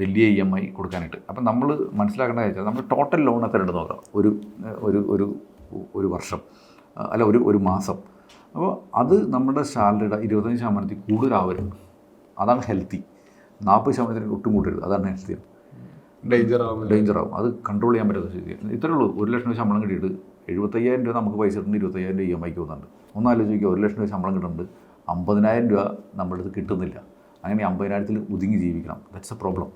വലിയ ഇ എം ഐ കൊടുക്കാനായിട്ട്. അപ്പം നമ്മൾ മനസ്സിലാക്കേണ്ട കാര്യം നമ്മൾ ടോട്ടൽ ലോൺ എത്ര ഉണ്ട് നോക്കാം. ഒരു ഒരു ഒരു വർഷം. അല്ല ഒരു ഒരു മാസം. അപ്പോൾ അത് നമ്മുടെ സാലറിയുടെ ഇരുപത്തഞ്ച് ശതമാനത്തിൽ കൂടുതലാവരുത്. അതാണ് ഹെൽത്തി നാൽപ്പത് ശതമാനത്തിന് ഒട്ടും കൂട്ടരുത് അതാണ് ഹെൽത്തി ഡേഞ്ചർ ആവുന്നത് ഡേഞ്ചർ ആവും. അത് കൺട്രോൾ ചെയ്യാൻ പറ്റാത്ത സ്ഥിതി. ഇത്രയേ ഉള്ളൂ. ഒരു ലക്ഷം രൂപ ശമ്പളം കിട്ടിയിട്ട് എഴുപത്തയ്യായിരം രൂപ നമുക്ക് പൈസ കിട്ടുന്നുണ്ട്. ഇരുപത്തയ്യായിരം രൂപ ഇ എം ഐക്ക് പോകുന്നുണ്ട് ഒന്ന് ആലോചിക്കുക. ഒരു ലക്ഷം രൂപ ശമ്പളം കിട്ടുന്നുണ്ട്. അമ്പതിനായിരം രൂപ നമ്മുടെ അടുത്ത് കിട്ടുന്നില്ല. അങ്ങനെ അമ്പതിനായിരത്തിൽ ഒതുങ്ങി ജീവിക്കണം. ദറ്റ്സ് എ പ്രോബ്ലം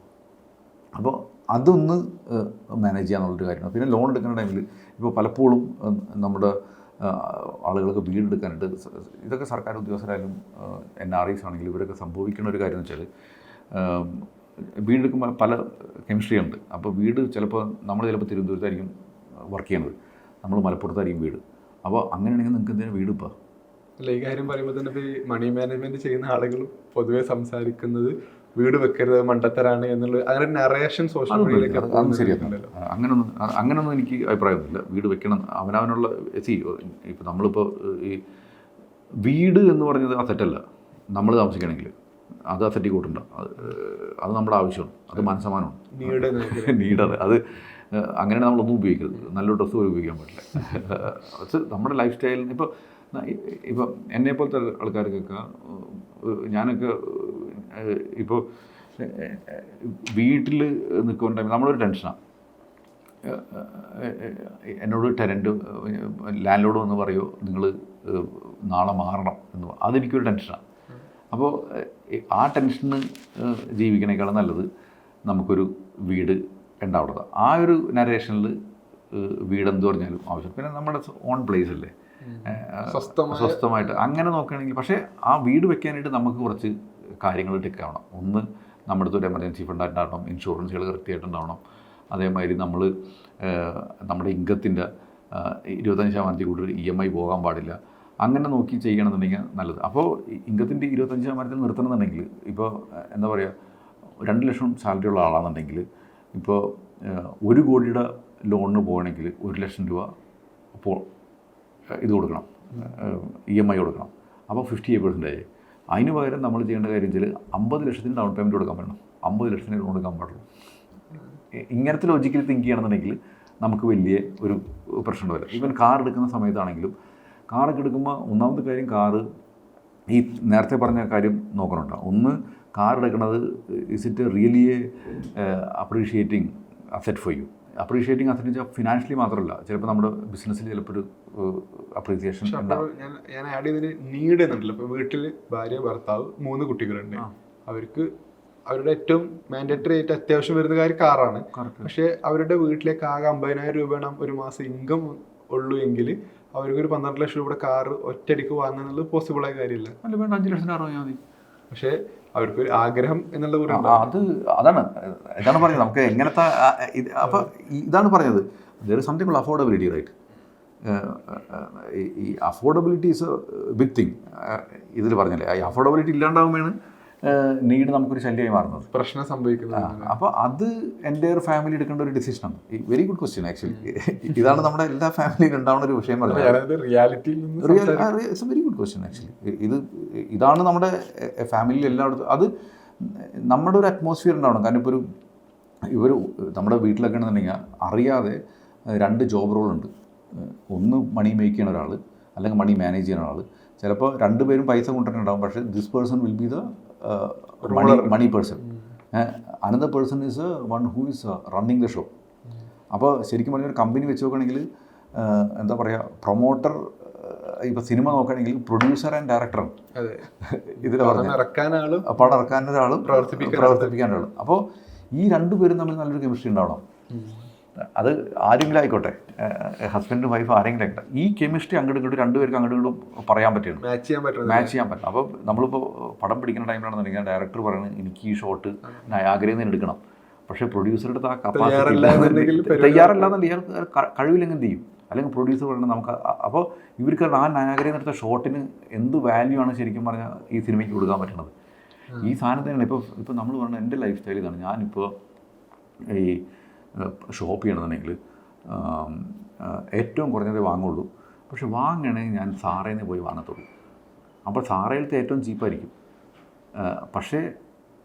അപ്പോൾ അതൊന്ന് മാനേജ് ചെയ്യാന്നുള്ളൊരു കാര്യമാണ്. പിന്നെ ലോൺ എടുക്കുന്ന ടൈമിൽ ഇപ്പോൾ പലപ്പോഴും നമ്മുടെ ആളുകൾക്ക് വീട് എടുക്കാനായിട്ട് ഇതൊക്കെ സർക്കാർ ഉദ്യോഗസ്ഥരായാലും എൻ ആർ ഐസ് ആണെങ്കിലും ഇവരൊക്കെ സംഭവിക്കുന്ന ഒരു കാര്യം എന്ന് വെച്ചാൽ വീടെടുക്കുമ്പോൾ പല കെമിസ്ട്രി ഉണ്ട്. അപ്പോൾ വീട് ചിലപ്പോൾ നമ്മൾ ചിലപ്പോൾ തിരുവനന്തപുരത്തായിരിക്കും വർക്ക് ചെയ്യുന്നത്. നമ്മൾ മലപ്പുറത്തായിരിക്കും വീട്. അപ്പോൾ അങ്ങനെയാണെങ്കിൽ നിങ്ങൾക്ക് എന്തിനാണ് വീട് ഇപ്പോൾ അല്ല ഈ കാര്യം പറയുമ്പോൾ തന്നെ ഇപ്പോൾ ഈ മണി മാനേജ്മെന്റ് ചെയ്യുന്ന ആളുകൾ പൊതുവേ സംസാരിക്കുന്നത് വീട് വെക്കരുത് മണ്ടത്തരാണ് എന്നുള്ള അങ്ങനെ നറേഷൻ സോഷ്യൽ മീഡിയയിലേക്ക് അങ്ങനൊന്നും അങ്ങനൊന്നും എനിക്ക് അഭിപ്രായമൊന്നുമില്ല. വീട് വെക്കണം അവനവനുള്ള സി ഇപ്പം നമ്മളിപ്പോൾ ഈ വീട് എന്ന് പറഞ്ഞത് അസറ്റല്ല നമ്മൾ താമസിക്കണമെങ്കിൽ അത് അസറ്റി കൂട്ടണ്ട. അത് അത് നമ്മുടെ ആവശ്യമാണ്. അത് മനസ്സമാനമാണ് നീട് നീടത് അത് അങ്ങനെ അങ്ങനെയാണ് നമ്മളൊന്നും ഉപയോഗിക്കരുത്. നല്ല ഡ്രസ്സ് പോലും ഉപയോഗിക്കാൻ പറ്റില്ല നമ്മുടെ ലൈഫ് സ്റ്റൈലിന് ഇപ്പോൾ ഇപ്പോൾ എന്നെ പോലത്തെ ആൾക്കാർക്കൊക്കെ ഞാനൊക്കെ ഇപ്പോൾ വീട്ടിൽ നിൽക്കുന്ന ടൈമിൽ നമ്മളൊരു ടെൻഷനാണ് എന്നോട് ടെനന്റ് ലാൻഡ് ലോഡ് വന്ന് പറയുമോ നിങ്ങൾ നാളെ മാറണം എന്ന് അതെനിക്കൊരു ടെൻഷനാണ് അപ്പോൾ ആ ടെൻഷന് ജീവിക്കണേക്കാളും നല്ലത് നമുക്കൊരു വീട് ഉണ്ടാവുന്നത് ആ ഒരു നരേഷനിൽ വീടെന്ത് പറഞ്ഞാലും ആവശ്യം പിന്നെ നമ്മുടെ ഓൺ പ്ലേസ് അല്ലേ? സ്വസ്ഥമായിട്ട്. അങ്ങനെ നോക്കുകയാണെങ്കിൽ പക്ഷേ ആ വീട് വെക്കാനായിട്ട് നമുക്ക് കുറച്ച് കാര്യങ്ങൾ ടിക്കാവണം ഒന്ന് നമ്മുടെ അടുത്ത് ഒരു എമർജൻസി ഫണ്ട് ഉണ്ടാവണം ഇൻഷുറൻസുകൾ കൃത്യമായിട്ടുണ്ടാവണം. അതേമാതിരി നമ്മൾ നമ്മുടെ ഇൻകത്തിന്റെ ഇരുപത്തഞ്ച് ശതമാനത്തിൽ കൂടുതൽ ഇ എം ഐ പോകാൻ പാടില്ല. അങ്ങനെ നോക്കി ചെയ്യണമെന്നുണ്ടെങ്കിൽ നല്ലത്. അപ്പോൾ ഇൻകത്തിന്റെ ഇരുപത്തഞ്ച് ശതമാനത്തിൽ നിർത്തണമെന്നുണ്ടെങ്കിൽ ഇപ്പോൾ എന്താ പറയുക രണ്ട് ലക്ഷം സാലറി ഉള്ള ആളാണെന്നുണ്ടെങ്കിൽ ഇപ്പോൾ ഒരു കോടിയുടെ ലോണിന് പോകണമെങ്കിൽ ഒരു ലക്ഷം രൂപ പോ ഇത് കൊടുക്കണം ഇ എം ഐ കൊടുക്കണം. അപ്പോൾ ഫിഫ്റ്റി എയ്റ്റ് പെർസെന്റേജ്. അതിന് പകരം നമ്മൾ ചെയ്യേണ്ട കാര്യം വെച്ചാൽ അമ്പത് ലക്ഷത്തിന് ഡൗൺ പേയ്മെന്റ് കൊടുക്കാൻ പറ്റണം. അമ്പത് ലക്ഷത്തിന് ലോൺ എടുക്കാൻ പാടുള്ളൂ ഇങ്ങനത്തെ ലോജിക്കൽ തിങ്ക് ചെയ്യണമെന്നുണ്ടെങ്കിൽ നമുക്ക് വലിയ ഒരു പ്രശ്നം വരില്ല ഈവൻ കാർ എടുക്കുന്ന സമയത്താണെങ്കിലും കാറൊക്കെ എടുക്കുമ്പോൾ ഒന്നാമത്തെ കാര്യം കാറ് ഈ നേരത്തെ പറഞ്ഞ കാര്യം നോക്കണുണ്ട്? ഒന്ന് കാർ എടുക്കുന്നത് is it really appreciating asset for you appreciating അത്രയും വെച്ചാൽ ഫിനാൻഷ്യലി മാത്രമല്ല ചിലപ്പോൾ നമ്മുടെ ബിസിനസ്സിൽ ചിലപ്പോൾ ഒരു അപ്രീസിയേഷൻ ഞാൻ ഞാൻ ആഡ് ചെയ്തതിന് നീഡ് എന്നുണ്ടല്ലോ. ഇപ്പോൾ വീട്ടിൽ ഭാര്യ ഭർത്താവ് മൂന്ന് കുട്ടികളുണ്ട്. അവർക്ക് അവരുടെ ഏറ്റവും മാൻഡേറ്ററി ആയിട്ട് അത്യാവശ്യം വരുന്ന കാര്യം കാറാണ്. പക്ഷേ അവരുടെ വീട്ടിലേക്ക് ആകെ അമ്പതിനായിരം രൂപയാണ് ഒരു മാസം ഇൻകം ഉള്ളൂ എങ്കിൽ അവർക്ക് ഒരു പന്ത്രണ്ട് ലക്ഷം രൂപയുടെ കാറ് ഒറ്റയടിക്ക് വാങ്ങുന്നത് പോസിബിൾ ആയ കാര്യമില്ല. അല്ല വേണ്ട അഞ്ച് ലക്ഷത്തിന് അറുപത് മതി. പക്ഷെ അവർക്ക് ഒരു ആഗ്രഹം എന്നുള്ളത് അത് അതാണ് ഇതാണ് പറഞ്ഞത്. നമുക്ക് എങ്ങനത്തെ അപ്പൊ ഇതാണ് പറഞ്ഞത്. There is something affordability right ഈ affordability is a big thing ഇതിൽ പറഞ്ഞല്ലേ ഈ അഫോർഡബിലിറ്റി ഇല്ലാണ്ടാവുമ്പോഴാണ് നീഡ് നമുക്കൊരു ശല്യമായി മാറുന്നത്. പ്രശ്നം സംഭവിക്കുന്നത് അപ്പോൾ അത് എന്റെ ഒരു ഫാമിലി എടുക്കേണ്ട ഒരു ഡിസിഷനാണ് വെരി ഗുഡ് ക്വസ്റ്റ്യൻ ആക്ച്വലി ഇതാണ് നമ്മുടെ എല്ലാ ഫാമിലിയിലും ഉണ്ടാവുന്ന ഒരു വിഷയം real very good question actually ഇത് ഇതാണ് നമ്മുടെ ഫാമിലിയിൽ എല്ലായിടത്തും അത് നമ്മുടെ ഒരു അറ്റ്മോസ്ഫിയർ ഉണ്ടാവണം. കാരണം ഇപ്പോൾ ഒരു ഇവർ നമ്മുടെ വീട്ടിലൊക്കെ ആണെന്നുണ്ടെങ്കിൽ അറിയാതെ രണ്ട് ജോബ് റോളുണ്ട് ഒന്ന് മണി മേക്ക് ചെയ്യണ ഒരാൾ അല്ലെങ്കിൽ മണി മാനേജ് ചെയ്യുന്ന ഒരാൾ ചിലപ്പോൾ രണ്ടുപേരും പൈസ കൊണ്ടുവരുന്നുണ്ടാവും പക്ഷേ this person will be the money money person another person is one who is running the show അപ്പോൾ ശരിക്കും പറഞ്ഞാൽ ഒരു കമ്പനി വെച്ച് നോക്കുകയാണെങ്കിൽ എന്താ പറയുക പ്രൊമോട്ടർ ഇപ്പോൾ സിനിമ നോക്കുകയാണെങ്കിൽ പ്രൊഡ്യൂസർ ആൻഡ് ഡയറക്ടർ അതെ. ഇതിൽ പറഞ്ഞ. പടം ഇറക്കാൻ ഒരാളും പ്രവർത്തിപ്പിക്കാൻ പ്രവർത്തിപ്പിക്കാൻ ഒരാളും അപ്പോൾ ഈ രണ്ടു പേരും തമ്മിൽ നല്ലൊരു കെമിസ്ട്രി ഉണ്ടാവണം. അത് ആരെങ്കിലും ആയിക്കോട്ടെ ഹസ്ബൻഡും വൈഫ് ആരെങ്കിലും ആയിക്കോട്ടെ. ഈ കെമിസ്ട്രി അങ്ങോട്ടും ഇങ്ങോട്ടും രണ്ടുപേർക്ക് അങ്ങോട്ടും ഇങ്ങോട്ടും പറയാൻ പറ്റുന്നു മാച്ച് ചെയ്യാൻ പറ്റും മാച്ച് ചെയ്യാൻ പറ്റും അപ്പോൾ നമ്മളിപ്പോൾ പടം പിടിക്കുന്ന ടൈമിലാണെന്നുണ്ടെങ്കിൽ ഡയറക്ടർ പറയുന്നത് എനിക്ക് ഈ ഷോട്ട് നയാഗ്രയിൽ നിന്ന് എടുക്കണം. പക്ഷേ പ്രൊഡ്യൂസറുടെ ആ കപ്പാസിറ്റി തയ്യാറല്ല എന്നുണ്ടെങ്കിൽ തയ്യാറല്ല എന്നുണ്ടെങ്കിൽ ഇയാൾക്ക് ക- കഴിവില്ലെങ്കിൽ എന്ത് ചെയ്യും? അല്ലെങ്കിൽ പ്രൊഡ്യൂസർ പറയുന്നത് നമുക്ക് അപ്പോൾ ഇവർക്ക് ആ നായകരെ നിന്ന് എടുത്ത ഷോട്ടിന് എന്ത് വാല്യൂ ആണ് ശരിക്കും പറഞ്ഞാൽ ഈ സിനിമയ്ക്ക് കൊടുക്കാൻ പറ്റുന്നത്? ഈ സാധനത്തിനാണ് ഇപ്പോൾ ഇപ്പോൾ നമ്മൾ പറഞ്ഞ എന്റെ ലൈഫ് സ്റ്റൈൽ ഇതാണ്. ഞാനിപ്പോൾ ഈ ഷോപ്പ് ചെയ്യണമെന്നുണ്ടെങ്കിൽ ഏറ്റവും കുറഞ്ഞതേ വാങ്ങുള്ളൂ. പക്ഷെ വാങ്ങണമെങ്കിൽ ഞാൻ സാറേനെ പോയി വാങ്ങത്തുള്ളൂ. അപ്പോൾ സാറയിലത്തെ ഏറ്റവും ചീപ്പായിരിക്കും. പക്ഷേ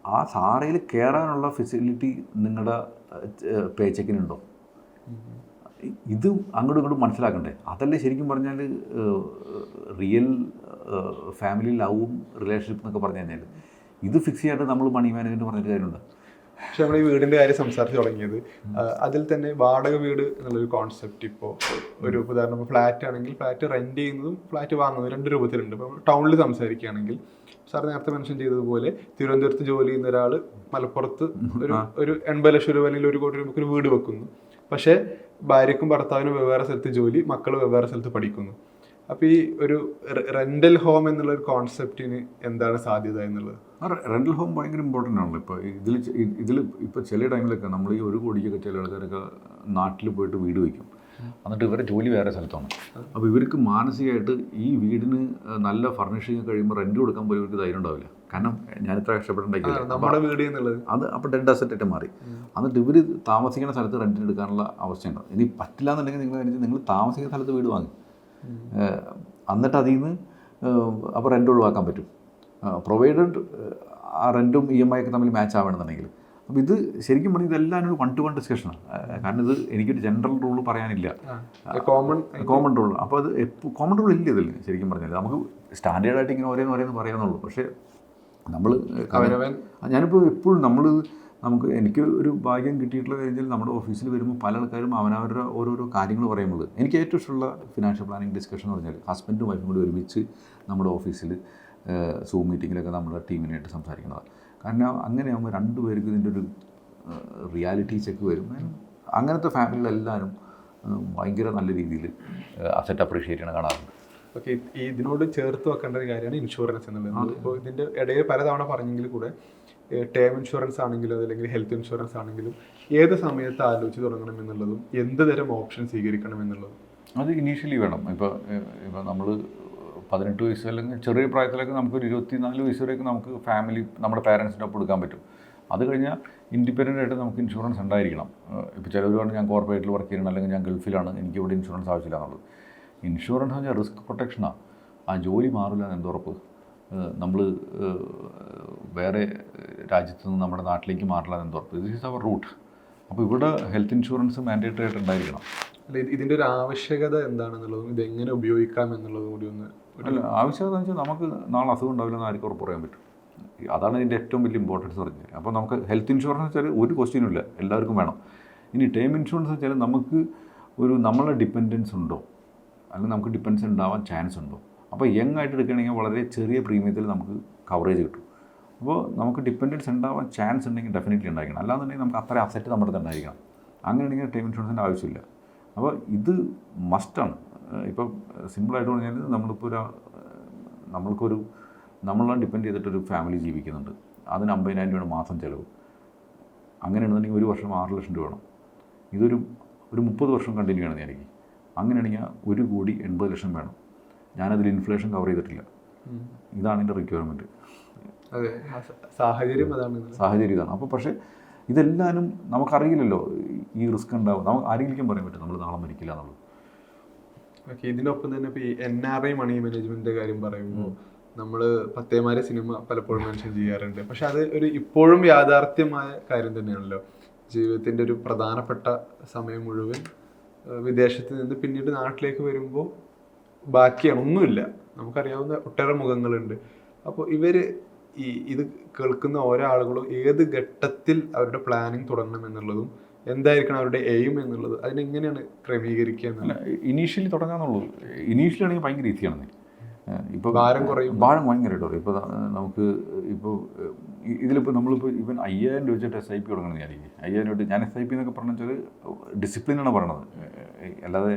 ആ സാറയിൽ കയറാനുള്ള ഫെസിലിറ്റി നിങ്ങളുടെ പേ ചെക്കിനുണ്ടോ? ഇത് അങ്ങോട്ടും ഇങ്ങോട്ടും മനസ്സിലാക്കണ്ടേ? അതല്ലേ ശരിക്കും പറഞ്ഞാൽ റിയൽ ഫാമിലി ലവും റിലേഷൻഷിപ്പ് എന്നൊക്കെ പറഞ്ഞു കഴിഞ്ഞാൽ ഇത് ഫിക്സ് ചെയ്യാണ്ട് നമ്മൾ മണി മാനേജ്മെന്റ് പറഞ്ഞിട്ട് കാര്യമുണ്ട്? പക്ഷെ നമ്മൾ ഈ വീടിന്റെ കാര്യം സംസാരിച്ച് തുടങ്ങിയത് അതിൽ തന്നെ വാടക വീട് എന്നുള്ളൊരു കോൺസെപ്റ്റ് ഇപ്പോൾ ഒരു ഉദാഹരണം ഫ്ലാറ്റ് ആണെങ്കിൽ ഫ്ലാറ്റ് റെന്റ് ചെയ്യുന്നതും ഫ്ലാറ്റ് വാങ്ങുന്നതും രണ്ട് രൂപത്തിലുണ്ട്. ഇപ്പോൾ ടൗണിൽ സംസാരിക്കുകയാണെങ്കിൽ സാർ നേരത്തെ മെൻഷൻ ചെയ്തതുപോലെ തിരുവനന്തപുരത്ത് ജോലി ചെയ്യുന്ന ഒരാൾ മലപ്പുറത്ത് ഒരു ഒരു എൺപത് ലക്ഷം രൂപ അല്ലെങ്കിൽ ഒരു കോടി രൂപയ്ക്ക് ഒരു വീട് വെക്കുന്നു. പക്ഷേ ഭാര്യക്കും ഭർത്താവിനും വെവ്വേറെ സ്ഥലത്ത് ജോലി മക്കൾ വെവ്വേറെ സ്ഥലത്ത് പഠിക്കുന്നു. അപ്പോൾ ഈ ഒരു റെന്റൽ ഹോം എന്നുള്ള ഒരു കോൺസെപ്റ്റിന് എന്താണ് സാധ്യത എന്നുള്ളത്? റെന്റൽ ഹോം ഭയങ്കര ഇമ്പോർട്ടന്റ് ആണല്ലോ ഇപ്പോൾ ഇതിൽ ഇതിൽ ഇപ്പോൾ ചില ടൈമിലൊക്കെ നമ്മൾ ഈ ഒരു കോടിക്കൊക്കെ ചില ആൾക്കാരൊക്കെ നാട്ടിൽ പോയിട്ട് വീട് വയ്ക്കും എന്നിട്ട് ഇവരെ ജോലി വേറെ സ്ഥലത്താണ്. അപ്പോൾ ഇവർക്ക് മാനസികമായിട്ട് ഈ വീടിന് നല്ല ഫർണിഷിങ് കഴിയുമ്പോൾ റെന്റ് കൊടുക്കാൻ പോലും ഇവർക്ക് ധൈര്യം ഉണ്ടാവില്ല. കാരണം ഞാൻ ഇത്ര എന്നുള്ളത്. അത് അപ്പോൾ ഡെഡ് അസറ്റായിട്ട് മാറി. എന്നിട്ട് ഇവർ താമസിക്കുന്ന സ്ഥലത്ത് റെന്റിന് എടുക്കാനുള്ള അവസ്ഥയുണ്ട്. ഇനി പറ്റില്ല എന്നുണ്ടെങ്കിൽ നിങ്ങൾ നിങ്ങൾ താമസിക്കുന്ന സ്ഥലത്ത് വീട് വാങ്ങി. എന്നിട്ട് അതിൽ നിന്ന് അപ്പോൾ റെന്റ് ഒഴിവാക്കാൻ പറ്റും. പ്രൊവൈഡഡ് ആ റെന്റും ഇ എം ഐ ഒക്കെ തമ്മിൽ മാച്ച് ആവണമെന്നുണ്ടെങ്കിൽ. അപ്പോൾ ഇത് ശരിക്കും പറഞ്ഞാൽ ഇതെല്ലാം ഒരു വൺ ടു വൺ ഡിസ്കഷനാണ് കാരണം ഇത് എനിക്കൊരു ജനറൽ റൂൾ പറയാനില്ല. കോമൺ കോമൺ റൂൾ അപ്പോൾ അത് എപ്പോൾ കോമൺ റൂൾ ഇല്ല ഇതിൽ ശരിക്കും പറഞ്ഞാൽ നമുക്ക് സ്റ്റാൻഡേർഡായിട്ട് ഇങ്ങനെ ഓരോന്ന് ഓരോന്ന് പറയാമെന്നുള്ളൂ പക്ഷേ നമ്മൾ ഞാനിപ്പോൾ എപ്പോഴും നമ്മൾ നമുക്ക് എനിക്ക് ഒരു ഭാഗ്യം കിട്ടിയിട്ടുള്ള കഴിഞ്ഞാൽ നമ്മുടെ ഓഫീസിൽ വരുമ്പോൾ പല ആൾക്കാരും അവനവരുടെ ഓരോരോ കാര്യങ്ങൾ പറയുമ്പോൾ എനിക്ക് ഏറ്റവും ഇഷ്ടമുള്ള ഫിനാൻഷ്യൽ പ്ലാനിങ് ഡിസ്കഷൻ എന്ന് പറഞ്ഞാൽ ഹസ്ബൻഡും വൈഫും കൂടി ഒരുമിച്ച് നമ്മുടെ ഓഫീസിൽ സൂം മീറ്റിങ്ങിലൊക്കെ നമ്മുടെ ടീമിനായിട്ട് സംസാരിക്കുന്നതാണ്. കാരണം അങ്ങനെയാകുമ്പോൾ രണ്ടുപേർക്കും രണ്ട് പേർക്ക് ഇതിന്റെ ഒരു റിയാലിറ്റി ചെക്ക് വരും. അങ്ങനത്തെ ഫാമിലിയിലെല്ലാവരും ഭയങ്കര നല്ല രീതിയിൽ അസറ്റ് അപ്രീഷിയേറ്റ് ചെയ്യണ കാണാറുണ്ട്. ഓക്കെ ഇതിനോട് ചേർത്ത് വെക്കേണ്ട ഒരു കാര്യമാണ് ഇൻഷുറൻസ് എന്നുള്ളത്. ഇപ്പോൾ ഇതിന്റെ ഇടയിൽ പലതവണ പറഞ്ഞെങ്കിൽ കൂടെ ടേം ഇൻഷുറൻസ് ആണെങ്കിലും അല്ലെങ്കിൽ ഹെൽത്ത് ഇൻഷുറൻസ് ആണെങ്കിലും ഏത് സമയത്ത് ആലോചിച്ച് തുടങ്ങണം എന്നുള്ളതും എന്ത് തരം ഓപ്ഷൻ സ്വീകരിക്കണം എന്നുള്ളതും. അത് ഇനീഷ്യലി വേണം. ഇപ്പോൾ ഇപ്പോൾ നമ്മൾ പതിനെട്ട് വയസ്സ് അല്ലെങ്കിൽ ചെറിയ പ്രായത്തിലൊക്കെ നമുക്കൊരു ഇരുപത്തിനാല് വയസ്സ് വരെയൊക്കെ നമുക്ക് ഫാമിലി നമ്മുടെ പാരൻസിന്റെ ഒപ്പം എടുക്കാൻ പറ്റും. അത് കഴിഞ്ഞാൽ ഇൻഡിപെൻഡന്റ് ആയിട്ട് നമുക്ക് ഇൻഷുറൻസ് ഉണ്ടായിരിക്കണം. ഇപ്പോൾ ചിലവർ ഞാൻ കോർപ്പറേറ്റിൽ വർക്ക് ചെയ്യണം അല്ലെങ്കിൽ ഞാൻ ഗൾഫിലാണ് എനിക്ക് ഇവിടെ ഇൻഷുറൻസ് ആവശ്യമില്ല എന്നുള്ളത്. ഇൻഷുറൻസ് എന്ന് വെച്ചാൽ റിസ്ക് പ്രൊട്ടക്ഷനാണ് ആ ജോലി മാറില്ല എന്ന് എന്തുറപ്പ്? നമ്മൾ വേറെ രാജ്യത്തു നിന്ന് നമ്മുടെ നാട്ടിലേക്ക് മാറില്ല എന്ന് എന്തുറപ്പ് ദിസ് ഈസ് അവർ റൂട്ട് അപ്പോൾ ഇവിടെ ഹെൽത്ത് ഇൻഷുറൻസ് മാൻഡേറ്ററി ആയിട്ട് ഉണ്ടായിരിക്കണം അല്ല ഇതിന്റെ ഒരു ആവശ്യകത എന്താണെന്നുള്ളതും ഇത് എങ്ങനെ ഉപയോഗിക്കാം എന്നുള്ളതും കൂടി ഒന്ന് അല്ല ആവശ്യകത എന്ന് വെച്ചാൽ നമുക്ക് നാളെ അസുഖം ഉണ്ടാവില്ല എന്ന് ആർക്കും ഉറപ്പ് പറയാൻ പറ്റും. അതാണ് ഇതിന്റെ ഏറ്റവും വലിയ ഇമ്പോർട്ടൻസ് പറഞ്ഞത്. അപ്പോൾ നമുക്ക് ഹെൽത്ത് ഇൻഷുറൻസ് വെച്ചാൽ ഒരു ക്വസ്റ്റ്യനും ഇല്ല. എല്ലാവർക്കും വേണം. ഇനി ടേം ഇൻഷുറൻസ് വെച്ചാൽ നമുക്ക് ഒരു നമ്മളെ ഡിപ്പെൻഡൻസ് ഉണ്ടോ? അല്ലെങ്കിൽ നമുക്ക് ഡിപ്പെൻഡൻസ് ഉണ്ടാവാൻ ചാൻസ് ഉണ്ടോ? അപ്പോൾ യങ് ആയിട്ട് എടുക്കുകയാണെങ്കിൽ വളരെ ചെറിയ പ്രീമിയത്തിൽ നമുക്ക് കവറേജ് കിട്ടും. അപ്പോൾ നമുക്ക് ഡിപ്പെൻഡൻസ് ഉണ്ടാവാൻ ചാൻസ് ഉണ്ടെങ്കിൽ ഡെഫിനറ്റ്ലി ഉണ്ടായിരിക്കണം. അല്ലാന്നുണ്ടെങ്കിൽ നമുക്ക് അത്ര അസറ്റ് നമ്മുടെ അടുത്ത് ഉണ്ടായിരിക്കണം. അങ്ങനെയാണെങ്കിൽ ടൈം ഇൻഷുറൻസിന്റെ ആവശ്യമില്ല. അപ്പോൾ ഇത് മസ്റ്റാണ് ഇപ്പോൾ സിമ്പിളായിട്ട് പറഞ്ഞാൽ നമ്മളിപ്പോൾ ഒരു നമ്മൾക്കൊരു നമ്മളെ ഡിപ്പെൻഡ് ചെയ്തിട്ടൊരു ഫാമിലി ജീവിക്കുന്നുണ്ട്. അതിന് അമ്പതിനായിരം രൂപയാണ് മാസം ചിലവ്. അങ്ങനെയാണെന്നുണ്ടെങ്കിൽ ഒരു വർഷം ആറ് ലക്ഷം രൂപ വേണം. ഇതൊരു ഒരു മുപ്പത് വർഷം കണ്ടിന്യൂ ആണെന്ന് എനിക്ക് അങ്ങനെയാണെങ്കിൽ ഒരു കോടി എൺപത് ലക്ഷം വേണം. ഞാനതിൽ ഇൻഫ്ലേഷൻ കവർ ചെയ്തിട്ടില്ല. ഇതാണ് എന്റെ റിക്വയർമെന്റ് സാഹചര്യം അതാണ്. സാഹചര്യം ഇതാണ്. അപ്പോൾ പക്ഷേ ഇതെല്ലാവരും നമുക്കറിയില്ലല്ലോ ഈ റിസ്ക് ഉണ്ടാവും. നമുക്ക് ആരെങ്കിലും പറയാൻ പറ്റും നമ്മൾ നാളെ മരിക്കില്ല എന്നുള്ളത്. ഓക്കെ ഇതിനൊപ്പം തന്നെ ഇപ്പോൾ ഈ എൻ ആർ ഐ മണി മാനേജ്മെന്റിന്റെ കാര്യം പറയുമ്പോൾ നമ്മൾ പത്തേമാരെ സിനിമ പലപ്പോഴും മെൻഷൻ ചെയ്യാറുണ്ട്. പക്ഷെ അത് ഒരു ഇപ്പോഴും യാഥാർത്ഥ്യമായ കാര്യം തന്നെയാണല്ലോ. ജീവിതത്തിന്റെ ഒരു പ്രധാനപ്പെട്ട സമയം മുഴുവൻ വിദേശത്ത് നിന്ന് പിന്നീട് നാട്ടിലേക്ക് വരുമ്പോൾ ബാക്കിയാണ് ഒന്നുമില്ല. നമുക്കറിയാവുന്ന ഒട്ടേറെ മുഖങ്ങളുണ്ട്. അപ്പോൾ ഇവർ ഈ ഇത് കേൾക്കുന്ന ഓരോ ആളുകളും ഏത് ഘട്ടത്തിൽ അവരുടെ പ്ലാനിങ് തുടങ്ങണം എന്നുള്ളതും എന്തായിരിക്കണം അവരുടെ എയിം എന്നുള്ളത് അതിനെങ്ങനെയാണ് ക്രമീകരിക്കുക എന്നുള്ളത്? അല്ല ഇനീഷ്യലി തുടങ്ങാന്നുള്ളൂ. ഇനീഷ്യലി ആണെങ്കിൽ ഭയങ്കര ഈസിയാണ് ഇപ്പോൾ ഭാരം കുറയും. ഭാരം ഭയങ്കരമായിട്ട് കുറയും ഇപ്പോൾ നമുക്ക് ഇപ്പോൾ ഇതിലിപ്പോൾ നമ്മളിപ്പോൾ ഇവൻ അയ്യായിരം രൂപ വെച്ചിട്ട് എസ് ഐ പി തുടങ്ങണമെന്ന് വിചാരിക്കും. അയ്യായിരം രൂപ ഞാൻ എസ് ഐ പി എന്നൊക്കെ പറഞ്ഞു വെച്ചാൽ ഡിസിപ്ലിനാണ് പറയണത്. അല്ലാതെ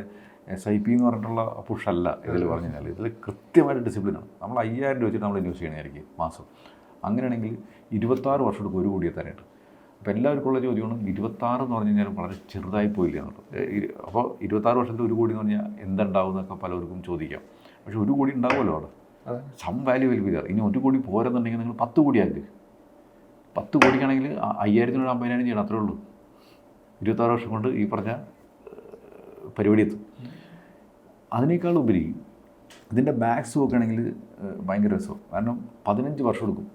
എസ് ഐ പി എന്ന് പറഞ്ഞിട്ടുള്ള പുഷല്ല ഇതിൽ പറഞ്ഞു കഴിഞ്ഞാൽ ഇതിൽ കൃത്യമായിട്ട് ഡിസിപ്ലിനാണ് നമ്മൾ അയ്യായിരം രൂപ വെച്ചിട്ട് നമ്മൾ ഇൻവെസ്റ്റ് ചെയ്യണമായിരിക്കും മാസം. അങ്ങനെയാണെങ്കിൽ ഇരുപത്താറ് വർഷം എടുക്കും ഒരു കോടിയെ തരാനായിട്ട് അപ്പോൾ എല്ലാവർക്കും ഉള്ള ചോദ്യമാണ് ഇരുപത്താറ് എന്ന് പറഞ്ഞു കഴിഞ്ഞാൽ വളരെ ചെറുതായി പോയില്ല എന്നുള്ളത്. അപ്പോൾ ഇരുപത്താറ് വർഷത്തിൽ ഒരു കോടി എന്ന് പറഞ്ഞാൽ എന്തുണ്ടാവും എന്നൊക്കെ പലർക്കും ചോദിക്കാം. പക്ഷേ ഒരു കോടി ഉണ്ടാവുമല്ലോ അവിടെ. അതെ. സം വാല്യൂ വിൽ ഇനി ഒരു കോടി പോരെന്നുണ്ടെങ്കിൽ നിങ്ങൾ പത്ത് കോടി പത്ത് കോടിക്കാണെങ്കിൽ അയ്യായിരത്തിനോട് അമ്പതിനായിരം ചെയ്യണം അത്രേ ഉള്ളൂ. ഇരുപത്താറ് വർഷം കൊണ്ട് ഈ പറഞ്ഞ പരിപാടി എത്തും. അതിനേക്കാൾ ഉപരി ഇതിന്റെ മാക്സ് നോക്കുകയാണെങ്കിൽ ഭയങ്കര രസവും കാരണം പതിനഞ്ച് വർഷം എടുക്കും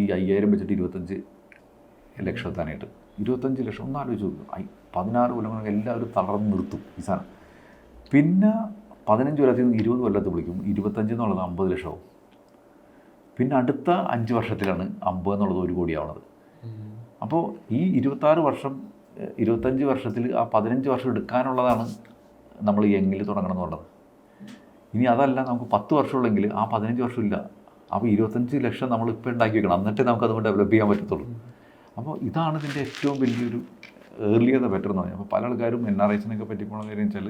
ഈ അയ്യായിരം വെച്ചിട്ട് ഇരുപത്തഞ്ച് ലക്ഷം എത്താനായിട്ട് ഇരുപത്തഞ്ച് ലക്ഷം ഒന്ന് ആലോചിച്ച് നോക്കും. ഐ പതിനാറ് കൊല്ലം എല്ലാവരും തളർന്ന് നിർത്തും ഈ സാധനം. പിന്നെ പതിനഞ്ച് കൊല്ലത്തിൽ നിന്ന് ഇരുപത് കൊല്ലത്ത് വിളിക്കും ഇരുപത്തഞ്ച് എന്നുള്ളത് അമ്പത് ലക്ഷമാവും. പിന്നെ അടുത്ത അഞ്ച് വർഷത്തിലാണ് അമ്പത് എന്നുള്ളത് ഒരു കോടിയാവണത് അപ്പോൾ ഈ ഇരുപത്താറ് വർഷം ഇരുപത്തഞ്ച് വർഷത്തിൽ ആ പതിനഞ്ച് വർഷം എടുക്കാനുള്ളതാണ് നമ്മൾ യങ്ങിൽ തുടങ്ങണം എന്നുള്ളത്. ഇനി അതല്ല നമുക്ക് പത്ത് വർഷമുള്ളെങ്കിൽ ആ പതിനഞ്ച് വർഷമില്ല. അപ്പോൾ ഇരുപത്തഞ്ച് ലക്ഷം നമ്മൾ ഇപ്പോൾ ഉണ്ടാക്കി വെക്കണം. എന്നിട്ട് നമുക്ക് അതുകൊണ്ട് ഡെവലപ്പ് ചെയ്യാൻ പറ്റത്തുള്ളൂ. അപ്പോൾ ഇതാണ് ഇതിന്റെ ഏറ്റവും വലിയൊരു ഏർലിയർ ദ ബെറ്റർ എന്ന് പറഞ്ഞാൽ അപ്പോൾ പല ആൾക്കാരും എൻ ആർ ഐസിനൊക്കെ പറ്റി പോകണ കാര്യം വെച്ചാൽ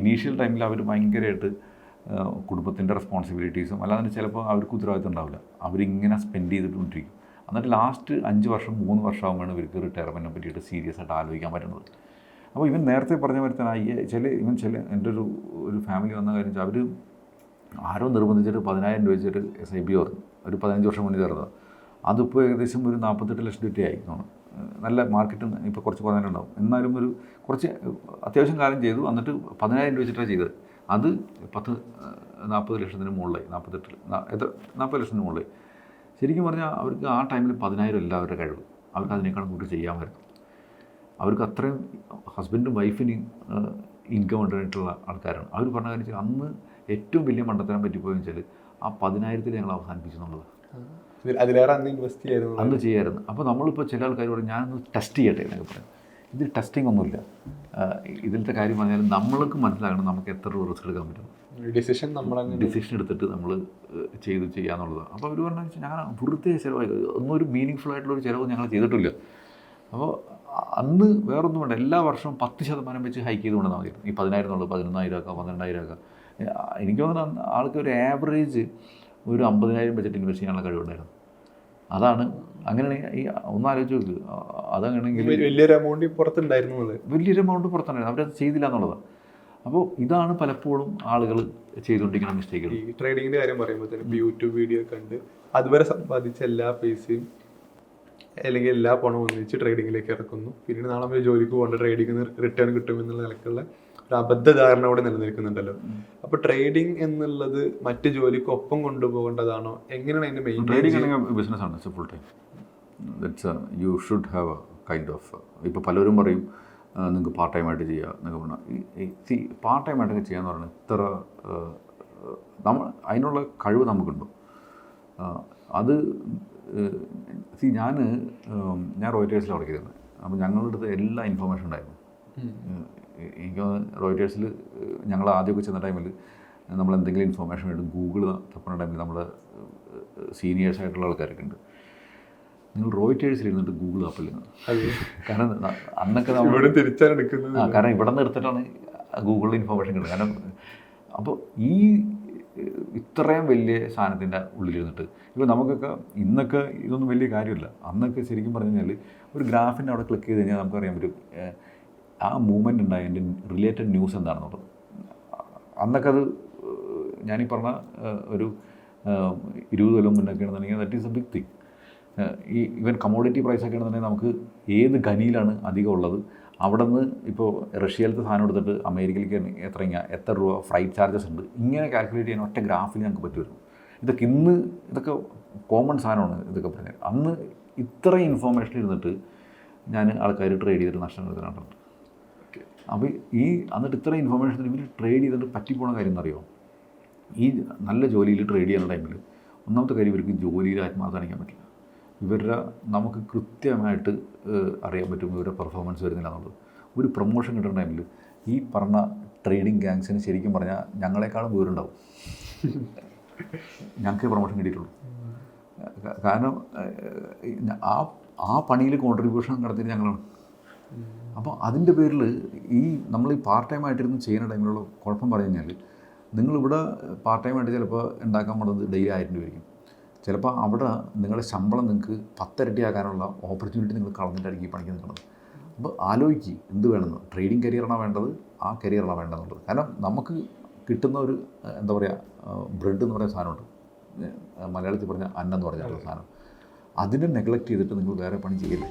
ഇനീഷ്യൽ ടൈമിൽ അവർ ഭയങ്കരമായിട്ട് കുടുംബത്തിന്റെ റെസ്പോൺസിബിലിറ്റീസും അല്ലാതെ ചിലപ്പോൾ അവർക്ക് ഉത്തരവാദിത്തം ഉണ്ടാവില്ല. അവരിങ്ങനെ സ്പെൻഡ് ചെയ്തിട്ടുകൊണ്ടിരിക്കും എന്നിട്ട് ലാസ്റ്റ് അഞ്ച് വർഷം മൂന്ന് വർഷമാകുമ്പോഴാണ് ഇവർക്ക് റിട്ടയർമെന്റിനെ പറ്റിയിട്ട് സീരിയസ് ആയിട്ട് ആലോചിക്കാൻ പറ്റുന്നത്. അപ്പോൾ ഇവൻ നേരത്തെ പറഞ്ഞ തന്നെ അയ്യ ചില ഇവൻ ചില എന്റെ ഒരു ഒരു ഫാമിലി വന്ന കാര്യം വെച്ചാൽ അവർ ആരോ നിർബന്ധിച്ചിട്ട് പതിനായിരം രൂപ വെച്ചിട്ട് എസ് ഐ ബി ഓർന്നു ഒരു പതിനഞ്ച് വർഷം മുന്നേ ചേർന്നത് അതിപ്പോൾ ഏകദേശം ഒരു നാൽപ്പത്തെട്ട് ലക്ഷം രൂപ ആയി നല്ല മാർക്കറ്റ് ഇപ്പോൾ കുറച്ച് കുറഞ്ഞിട്ടുണ്ടാവും. എന്നാലും ഒരു കുറച്ച് അത്യാവശ്യം കാലം ചെയ്തു. എന്നിട്ട് പതിനായിരം രൂപ വെച്ചിട്ടാണ് ചെയ്തത്. അത് പത്ത് നാൽപ്പത് ലക്ഷത്തിന് മുകളിലായി. നാൽപ്പത്തെട്ട് എത്ര നാൽപ്പത് ലക്ഷത്തിന് മുകളിലായി. ശരിക്കും പറഞ്ഞാൽ അവർക്ക് ആ ടൈമിൽ പതിനായിരം അല്ല അവരുടെ കഴിവ്. അവർക്ക് അതിനേക്കാളും കൂടുതൽ ചെയ്യാമായിരുന്നു. അവർക്ക് അത്രയും ഹസ്ബൻഡും വൈഫിന് ഇൻകം ഉണ്ടായിട്ടുള്ള ആൾക്കാരാണ്. അവർ പറഞ്ഞ കാര്യം വെച്ചാൽ അന്ന് ഏറ്റവും വലിയ മണ്ടത്തരം പറ്റിപ്പോയെന്ന് വെച്ചാൽ ആ പതിനായിരത്തിൽ ഞങ്ങൾ അവസാനിപ്പിച്ചു എന്നുള്ളത്. അതിലേറെ അന്ന് ഇൻവെസ്റ്റ് ചെയ്യായിരുന്നു അന്ന് ചെയ്യായിരുന്നു. അപ്പോൾ നമ്മളിപ്പോൾ ചില ആൾക്കാർ പറയും ഞാനൊന്ന് ടെസ്റ്റ് ചെയ്യട്ടെ എന്നൊക്കെ പറയും. ഇതിൽ ടെസ്റ്റിംഗ് ഒന്നുമില്ല. ഇതിലത്തെ കാര്യം പറഞ്ഞാൽ നമ്മൾക്ക് മനസ്സിലാകണം നമുക്ക് എത്ര രൂപ റിസ്ക് എടുക്കാൻ പറ്റും. ഡിസിഷൻ നമ്മൾ ഡിസിഷൻ എടുത്തിട്ട് നമ്മൾ ചെയ്ത് ചെയ്യാന്നുള്ളതാണ് അപ്പോൾ അവർ പറഞ്ഞു ഞാൻ വെറുതെ ചിലവായി. ഒന്നും ഒരു മീനിങ് ഫുൾ ആയിട്ടുള്ള ഒരു ചിലവ് ഞങ്ങൾ ചെയ്തിട്ടില്ല. അപ്പോൾ അന്ന് വേറൊന്നും വേണ്ട എല്ലാ വർഷവും പത്ത് ശതമാനം വെച്ച് ഹൈക്ക് ചെയ്ത് കൊണ്ടുവന്നാൽ മതി. ഈ പതിനായിരം എന്നുള്ളത് പതിനൊന്നായിരം ആക്കാം പന്ത്രണ്ടായിരം ആക്കാം ഏ, എനിക്ക് തോന്നുന്നു ആൾക്ക് ഒരു ആവറേജ് ഒരു അമ്പതിനായിരം ബജറ്റ് ഇൻവെസ്റ്റ് ചെയ്യാനുള്ള കഴിവുണ്ടായിരുന്നു. അതാണ് അങ്ങനെയാണെങ്കിൽ ഈ ഒന്നാലോചിച്ച് നോക്ക്. അതങ്ങനെയാണെങ്കിൽ വലിയൊരു എമൗണ്ട് പുറത്തുണ്ടായിരുന്നു വലിയൊരു എമൗണ്ട് പുറത്തുണ്ടായിരുന്നു. അവരത് ചെയ്തില്ല എന്നുള്ളതാണ്. അപ്പോൾ ഇതാണ് പലപ്പോഴും ആളുകൾ ചെയ്തുകൊണ്ടിരിക്കുന്ന മിസ്റ്റേക്കുകൾ ഈ ട്രേഡിങ്ങിന്റെ കാര്യം പറയുമ്പോൾ തന്നെ യൂട്യൂബ് വീഡിയോ കണ്ട് അതുവരെ സമ്പാദിച്ച എല്ലാ പൈസയും അല്ലെങ്കിൽ എല്ലാ പണവും ഒന്നിച്ച് ട്രേഡിങ്ങിലേക്ക് ഇറക്കുന്നു. പിന്നീട് നാളെ നമ്മൾ ജോലിക്ക് പോകേണ്ട ട്രേഡിംഗ് റിട്ടേൺ കിട്ടുമെന്നുള്ള നിലക്കുള്ള ഒരു അബദ്ധ ധാരണ അവിടെ നിലനിൽക്കുന്നുണ്ടല്ലോ. അപ്പൊ ട്രേഡിംഗ് എന്നുള്ളത് മറ്റ് ജോലിക്ക് ഒപ്പം കൊണ്ടുപോകേണ്ടതാണോ? എങ്ങനെയാണ് അതിന്റെ മെയിൻ ട്രേഡിംഗ് ബിസിനസ് ആണ് full time that's you should have a kind of ഇപ്പോൾ പലരും പറയും നിങ്ങൾക്ക് പാർട്ട് ടൈമായിട്ട് ചെയ്യുക എന്നൊക്കെ പറഞ്ഞാൽ സി പാർട്ട് ടൈം ടൈമായിട്ടൊക്കെ ചെയ്യാന്ന് പറഞ്ഞാൽ ഇത്ര നമ്മൾ അതിനുള്ള കഴിവ് നമുക്കുണ്ടോ. അത് സി ഞാൻ ഞാൻ റോയിറ്റേഴ്സിൽ വർക്ക് അപ്പോൾ ഞങ്ങളുടെ അടുത്ത് എല്ലാ ഇൻഫർമേഷൻ ഉണ്ടായിരുന്നു. എനിക്ക് റോയിറ്റേഴ്സിൽ ഞങ്ങൾ ആദ്യമൊക്കെ ചെന്ന ടൈമിൽ നമ്മൾ എന്തെങ്കിലും ഇൻഫർമേഷൻ വേണ്ടി ഗൂഗിൾ തപ്പുന്ന ടൈമിൽ നമ്മൾ സീനിയേഴ്സ് ആയിട്ടുള്ള ആൾക്കാരൊക്കെ ഉണ്ട്. നിങ്ങൾ റോയിറ്റേഴ്സിൽ ഇരുന്നിട്ട് ഗൂഗിൾ തപ്പില്ല? കാരണം അന്നൊക്കെ നമ്മൾ തിരിച്ചാണ് എടുക്കുന്നത്. കാരണം ഇവിടെ നിന്ന് എടുത്തിട്ടാണ് ഗൂഗിളിൽ ഇൻഫർമേഷൻ കിട്ടുന്നത്. കാരണം അപ്പോൾ ഈ ഇത്രയും വലിയ സാധനത്തിന്റെ ഉള്ളിലിരുന്നിട്ട്. ഇപ്പോൾ നമുക്കൊക്കെ ഇന്നൊക്കെ ഇതൊന്നും വലിയ കാര്യമില്ല. അന്നൊക്കെ ശരിക്കും പറഞ്ഞു കഴിഞ്ഞാൽ ഒരു ഗ്രാഫിന്റെ അവിടെ ക്ലിക്ക് ചെയ്ത് കഴിഞ്ഞാൽ നമുക്കറിയാൻ പറ്റും ആ ആ ഉണ്ടായ എന്റെ റിലേറ്റഡ് ന്യൂസ് എന്താണെന്നുള്ളത്. അന്നൊക്കെ അത് ഞാനീ പറഞ്ഞ ഒരു ഇരുപത് കൊല്ലം മുന്നൊക്കെ ആണെന്നുണ്ടെങ്കിൽ that is a big thing ഈ ഇവൻ കമോഡിറ്റി പ്രൈസൊക്കെ ആണെന്നുണ്ടെങ്കിൽ നമുക്ക് ഏത് ഖനിയിലാണ് അധികം ഉള്ളത്? അവിടെ നിന്ന് ഇപ്പോൾ റഷ്യയിലത്തെ സാധനം എടുത്തിട്ട് അമേരിക്കയിലേക്ക് എത്ര എത്ര രൂപ ഫ്ലൈറ്റ് ചാർജസ് ഉണ്ട്? ഇങ്ങനെ കാൽക്കുലേറ്റ് ചെയ്യാൻ ഒറ്റ ഗ്രാഫിൽ ഞങ്ങൾക്ക് പറ്റുമായിരുന്നു ഇതൊക്കെ ഇന്ന് ഇതൊക്കെ കോമൺ സാധനമാണ് ഇതൊക്കെ പറഞ്ഞത്. അന്ന് ഇത്രയും ഇൻഫോർമേഷൻ ഇരുന്നിട്ട് ഞാൻ ആൾക്കാർ ട്രേഡ് ചെയ്തിട്ട് നഷ്ടം എടുക്കാനായിട്ടുണ്ട് അപ്പോൾ ഈ എന്നിട്ട് ഇത്രയും ഇൻഫോർമേഷൻ ഇവർ ട്രേഡ് ചെയ്തിട്ട് പറ്റിപ്പോണ കാര്യം എന്നറിയോ? ഈ നല്ല ജോലിയിൽ ട്രേഡ് ചെയ്യുന്ന ടൈമിൽ ഒന്നാമത്തെ കാര്യം ഇവർക്ക് ജോലിയിൽ ആത്മാർത്ഥം കാണിക്കാൻ പറ്റില്ല. ഇവരുടെ നമുക്ക് കൃത്യമായിട്ട് അറിയാൻ പറ്റും ഇവരുടെ പെർഫോമൻസ് വരുന്നില്ല എന്നുള്ളത്. ഒരു പ്രൊമോഷൻ കിട്ടുന്ന ടൈമിൽ ഈ പറഞ്ഞ ട്രേഡിംഗ് ഗാങ്സിന് ശരിക്കും പറഞ്ഞാൽ ഞങ്ങളെക്കാളും വിവരമുണ്ടാവും ഞങ്ങൾക്ക് പ്രൊമോഷൻ കിട്ടിയിട്ടുള്ളൂ. കാരണം ആ ആ പണിയിൽ കോൺട്രിബ്യൂഷൻ നടത്തിയിട്ട് ഞങ്ങളാണ്. അപ്പോൾ അതിന്റെ പേരിൽ ഈ നമ്മൾ ഈ പാർട്ട് ടൈം ആയിട്ടിരുന്ന് ചെയ്യുന്ന ടൈമിലുള്ള കുഴപ്പം പറഞ്ഞു കഴിഞ്ഞാൽ നിങ്ങളിവിടെ പാർട്ട് ടൈം ആയിട്ട് ചിലപ്പോൾ ഉണ്ടാക്കാൻ പോണത് ഡെയിലി ആയിരം രൂപയായിരിക്കും ചിലപ്പോൾ അവിടെ നിങ്ങളുടെ ശമ്പളം നിങ്ങൾക്ക് പത്തിരട്ടിയാക്കാനുള്ള ഓപ്പർച്യൂണിറ്റി നിങ്ങൾ കളഞ്ഞിട്ടായിരിക്കും ഈ പണിക്ക് നിൽക്കുന്നത്. അപ്പോൾ ആലോചിക്കുക എന്ത് വേണമെന്ന്? ട്രേഡിംഗ് കരിയറാണോ വേണ്ടത്? ആ കരിയറാണോ വേണ്ടതെന്നുള്ളത് കാരണം നമുക്ക് കിട്ടുന്ന ഒരു എന്താ പറയുക ബ്രെഡ് എന്ന് പറയുന്ന സാധനമുണ്ട്. മലയാളത്തിൽ പറഞ്ഞ അന്നം എന്ന് പറഞ്ഞ സാധനം. അതിനെ നെഗ്ലക്റ്റ് ചെയ്തിട്ട് നിങ്ങൾ വേറെ പണി ചെയ്യില്ല